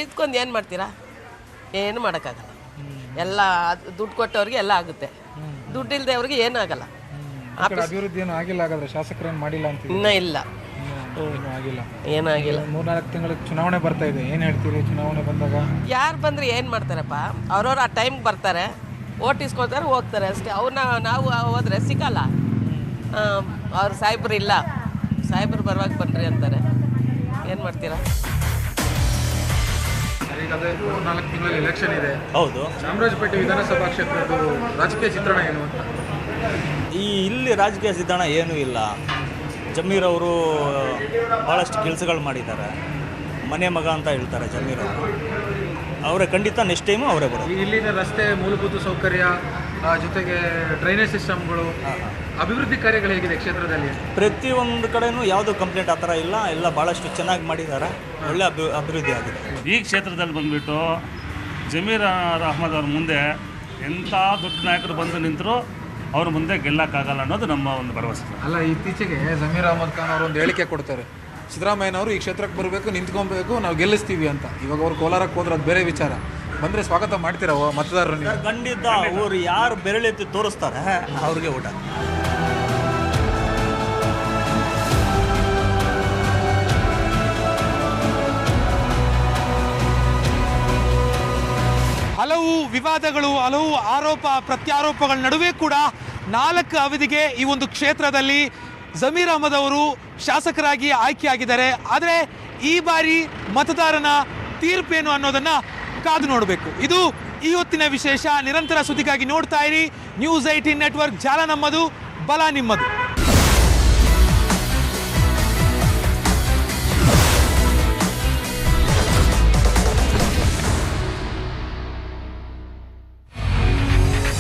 ಇದ್ಕೊಂಡು ಏನು ಮಾಡ್ತೀರಾ? ಏನು ಮಾಡೋಕ್ಕಾಗಲ್ಲ. ಎಲ್ಲ ಅದ್- ದುಡ್ಡು ಕೊಟ್ಟವ್ರಿಗೆ ಎಲ್ಲ ಆಗುತ್ತೆ. ದುಡ್ಡು ಅವ್ರಿಗೆ ಏನೂ ಆಗಲ್ಲ. ಅಭಿವೃದ್ಧಿ ಏನು ಆಗಿಲ್ಲ ಹಾಗಾದ್ರೆ ಏನು ಮಾಡಿಲ್ಲ ಅಂತ ಇನ್ನೂ ಇಲ್ಲ. ಏನೂ ಆಗಿಲ್ಲ. ಏನಾಗಿಲ್ಲ ಮೂರ್ನಾಲ್ಕು ತಿಂಗಳ ಚುನಾವಣೆ ಬರ್ತಾ ಇದೆ. ಏನು ಹೇಳ್ತೀರಿ ಚುನಾವಣೆ ಬಂದಾಗ? ಯಾರು ಬಂದ್ರೆ ಏನು ಮಾಡ್ತಾರಪ್ಪ? ಅವ್ರವ್ರು ಆ ಟೈಮ್ಗೆ ಬರ್ತಾರೆ. ಓಟ್ ಇಸ್ಕೊಳ್ತಾರೆ ಹೋಗ್ತಾರೆ ಅಷ್ಟೇ. ಅವ್ರನ್ನ ನಾವು ಹೋದ್ರೆ ಸಿಕ್ಕಲ್ಲ ಅವ್ರು ಸಾಹೇಬ್ರು ಇಲ್ಲ. ಸಾಹೇಬ್ರು ಬರುವಾಗ ಬನ್ರಿ ಅಂತಾರೆ. ಏನು ಮಾಡ್ತೀರಾ? ಮೂರ್ನಾಲ್ಕು ತಿಂಗಳಲ್ಲಿ ಎಲೆಕ್ಷನ್ ಇದೆ. ಹೌದು. ಚಾಮರಾಜಪೇಟೆ ವಿಧಾನಸಭಾ ಕ್ಷೇತ್ರದ ರಾಜಕೀಯ ಚಿತ್ರಣ ಏನು ಅಂತ? ಈ ಇಲ್ಲಿ ರಾಜಕೀಯ ಸಿದ್ಧಾಣ ಏನೂ ಇಲ್ಲ. ಜಮೀರ್ ಅವರು ಭಾಳಷ್ಟು ಕೆಲಸಗಳು ಮಾಡಿದ್ದಾರೆ. ಮನೆ ಮಗ ಅಂತ ಹೇಳ್ತಾರೆ ಜಮೀರ್ ಅವರು. ಅವರೇ ಖಂಡಿತ ನೆಕ್ಸ್ಟ್ ಟೈಮು ಅವರೇ ಬರೋದು. ಇಲ್ಲಿನ ರಸ್ತೆ ಮೂಲಭೂತ ಸೌಕರ್ಯ ಜೊತೆಗೆ ಡ್ರೈನೇಜ್ ಸಿಸ್ಟಮ್ಗಳು ಅಭಿವೃದ್ಧಿ ಕಾರ್ಯಗಳು ಹೇಗಿದೆ ಕ್ಷೇತ್ರದಲ್ಲಿ? ಪ್ರತಿಯೊಂದು ಕಡೆನೂ ಯಾವುದು ಕಂಪ್ಲೇಂಟ್ ಆ ಥರ ಇಲ್ಲ. ಎಲ್ಲ ಭಾಳಷ್ಟು ಚೆನ್ನಾಗಿ ಮಾಡಿದ್ದಾರೆ. ಒಳ್ಳೆ ಅಭಿ ಅಭಿವೃದ್ಧಿ ಆಗಿದೆ. ಈ ಕ್ಷೇತ್ರದಲ್ಲಿ ಬಂದುಬಿಟ್ಟು ಜಮೀರ್ ಅಹಮದ್ ಅವ್ರ ಮುಂದೆ ಎಂಥ ದೊಡ್ಡ ನಾಯಕರು ಬಂದು ನಿಂತರೂ ಅವ್ರ ಮುಂದೆ ಗೆಲ್ಲಕ್ಕಾಗಲ್ಲ ಅನ್ನೋದು ನಮ್ಮ ಒಂದು ಭರವಸೆ. ಅಲ್ಲ ಇತ್ತೀಚೆಗೆ ಜಮೀರ್ ಅಹಮದ್ ಖಾನ್ ಅವರು ಒಂದು ಹೇಳಿಕೆ ಕೊಡ್ತಾರೆ. ಸಿದ್ದರಾಮಯ್ಯನವರು ಈ ಕ್ಷೇತ್ರಕ್ಕೆ ಬರಬೇಕು ನಿಂತ್ಕೊಬೇಕು ನಾವು ಗೆಲ್ಲಿಸ್ತೀವಿ ಅಂತ. ಇವಾಗ ಅವ್ರು ಕೋಲಾರಕ್ಕೆ ಹೋದ್ರೆ ಅದು ಬೇರೆ ವಿಚಾರ. ಬಂದರೆ ಸ್ವಾಗತ ಮಾಡ್ತೀರಾ ಮತದಾರರು ನೀವು? ಖಂಡಿತ ಅವರು ಯಾರು ಬೆರಳೆತ್ತಿ ತೋರಿಸ್ತಾರೆ ಅವ್ರಿಗೆ ಊಟ ಹಲವು ವಿವಾದಗಳು ಹಲವು ಆರೋಪ ಪ್ರತ್ಯಾರೋಪಗಳ ನಡುವೆ ಕೂಡ ನಾಲ್ಕು ಅವಧಿಗೆ ಈ ಒಂದು ಕ್ಷೇತ್ರದಲ್ಲಿ ಜಮೀರ್ ಅಹಮದ್ ಅವರು ಶಾಸಕರಾಗಿ ಆಯ್ಕೆಯಾಗಿದ್ದಾರೆ. ಆದರೆ ಈ ಬಾರಿ ಮತದಾರನ ತೀರ್ಪೇನು ಅನ್ನೋದನ್ನ ಕಾದು ನೋಡಬೇಕು. ಇದು ಈ ಹೊತ್ತಿನ ವಿಶೇಷ. ನಿರಂತರ ಸುದ್ದಿಗಾಗಿ ನೋಡ್ತಾ ಇರಿ. ನ್ಯೂಸ್ ಏಯ್ಟೀನ್ ನೆಟ್ವರ್ಕ್ ಜಾಲ ನಮ್ಮದು, ಬಲ ನಿಮ್ಮದು.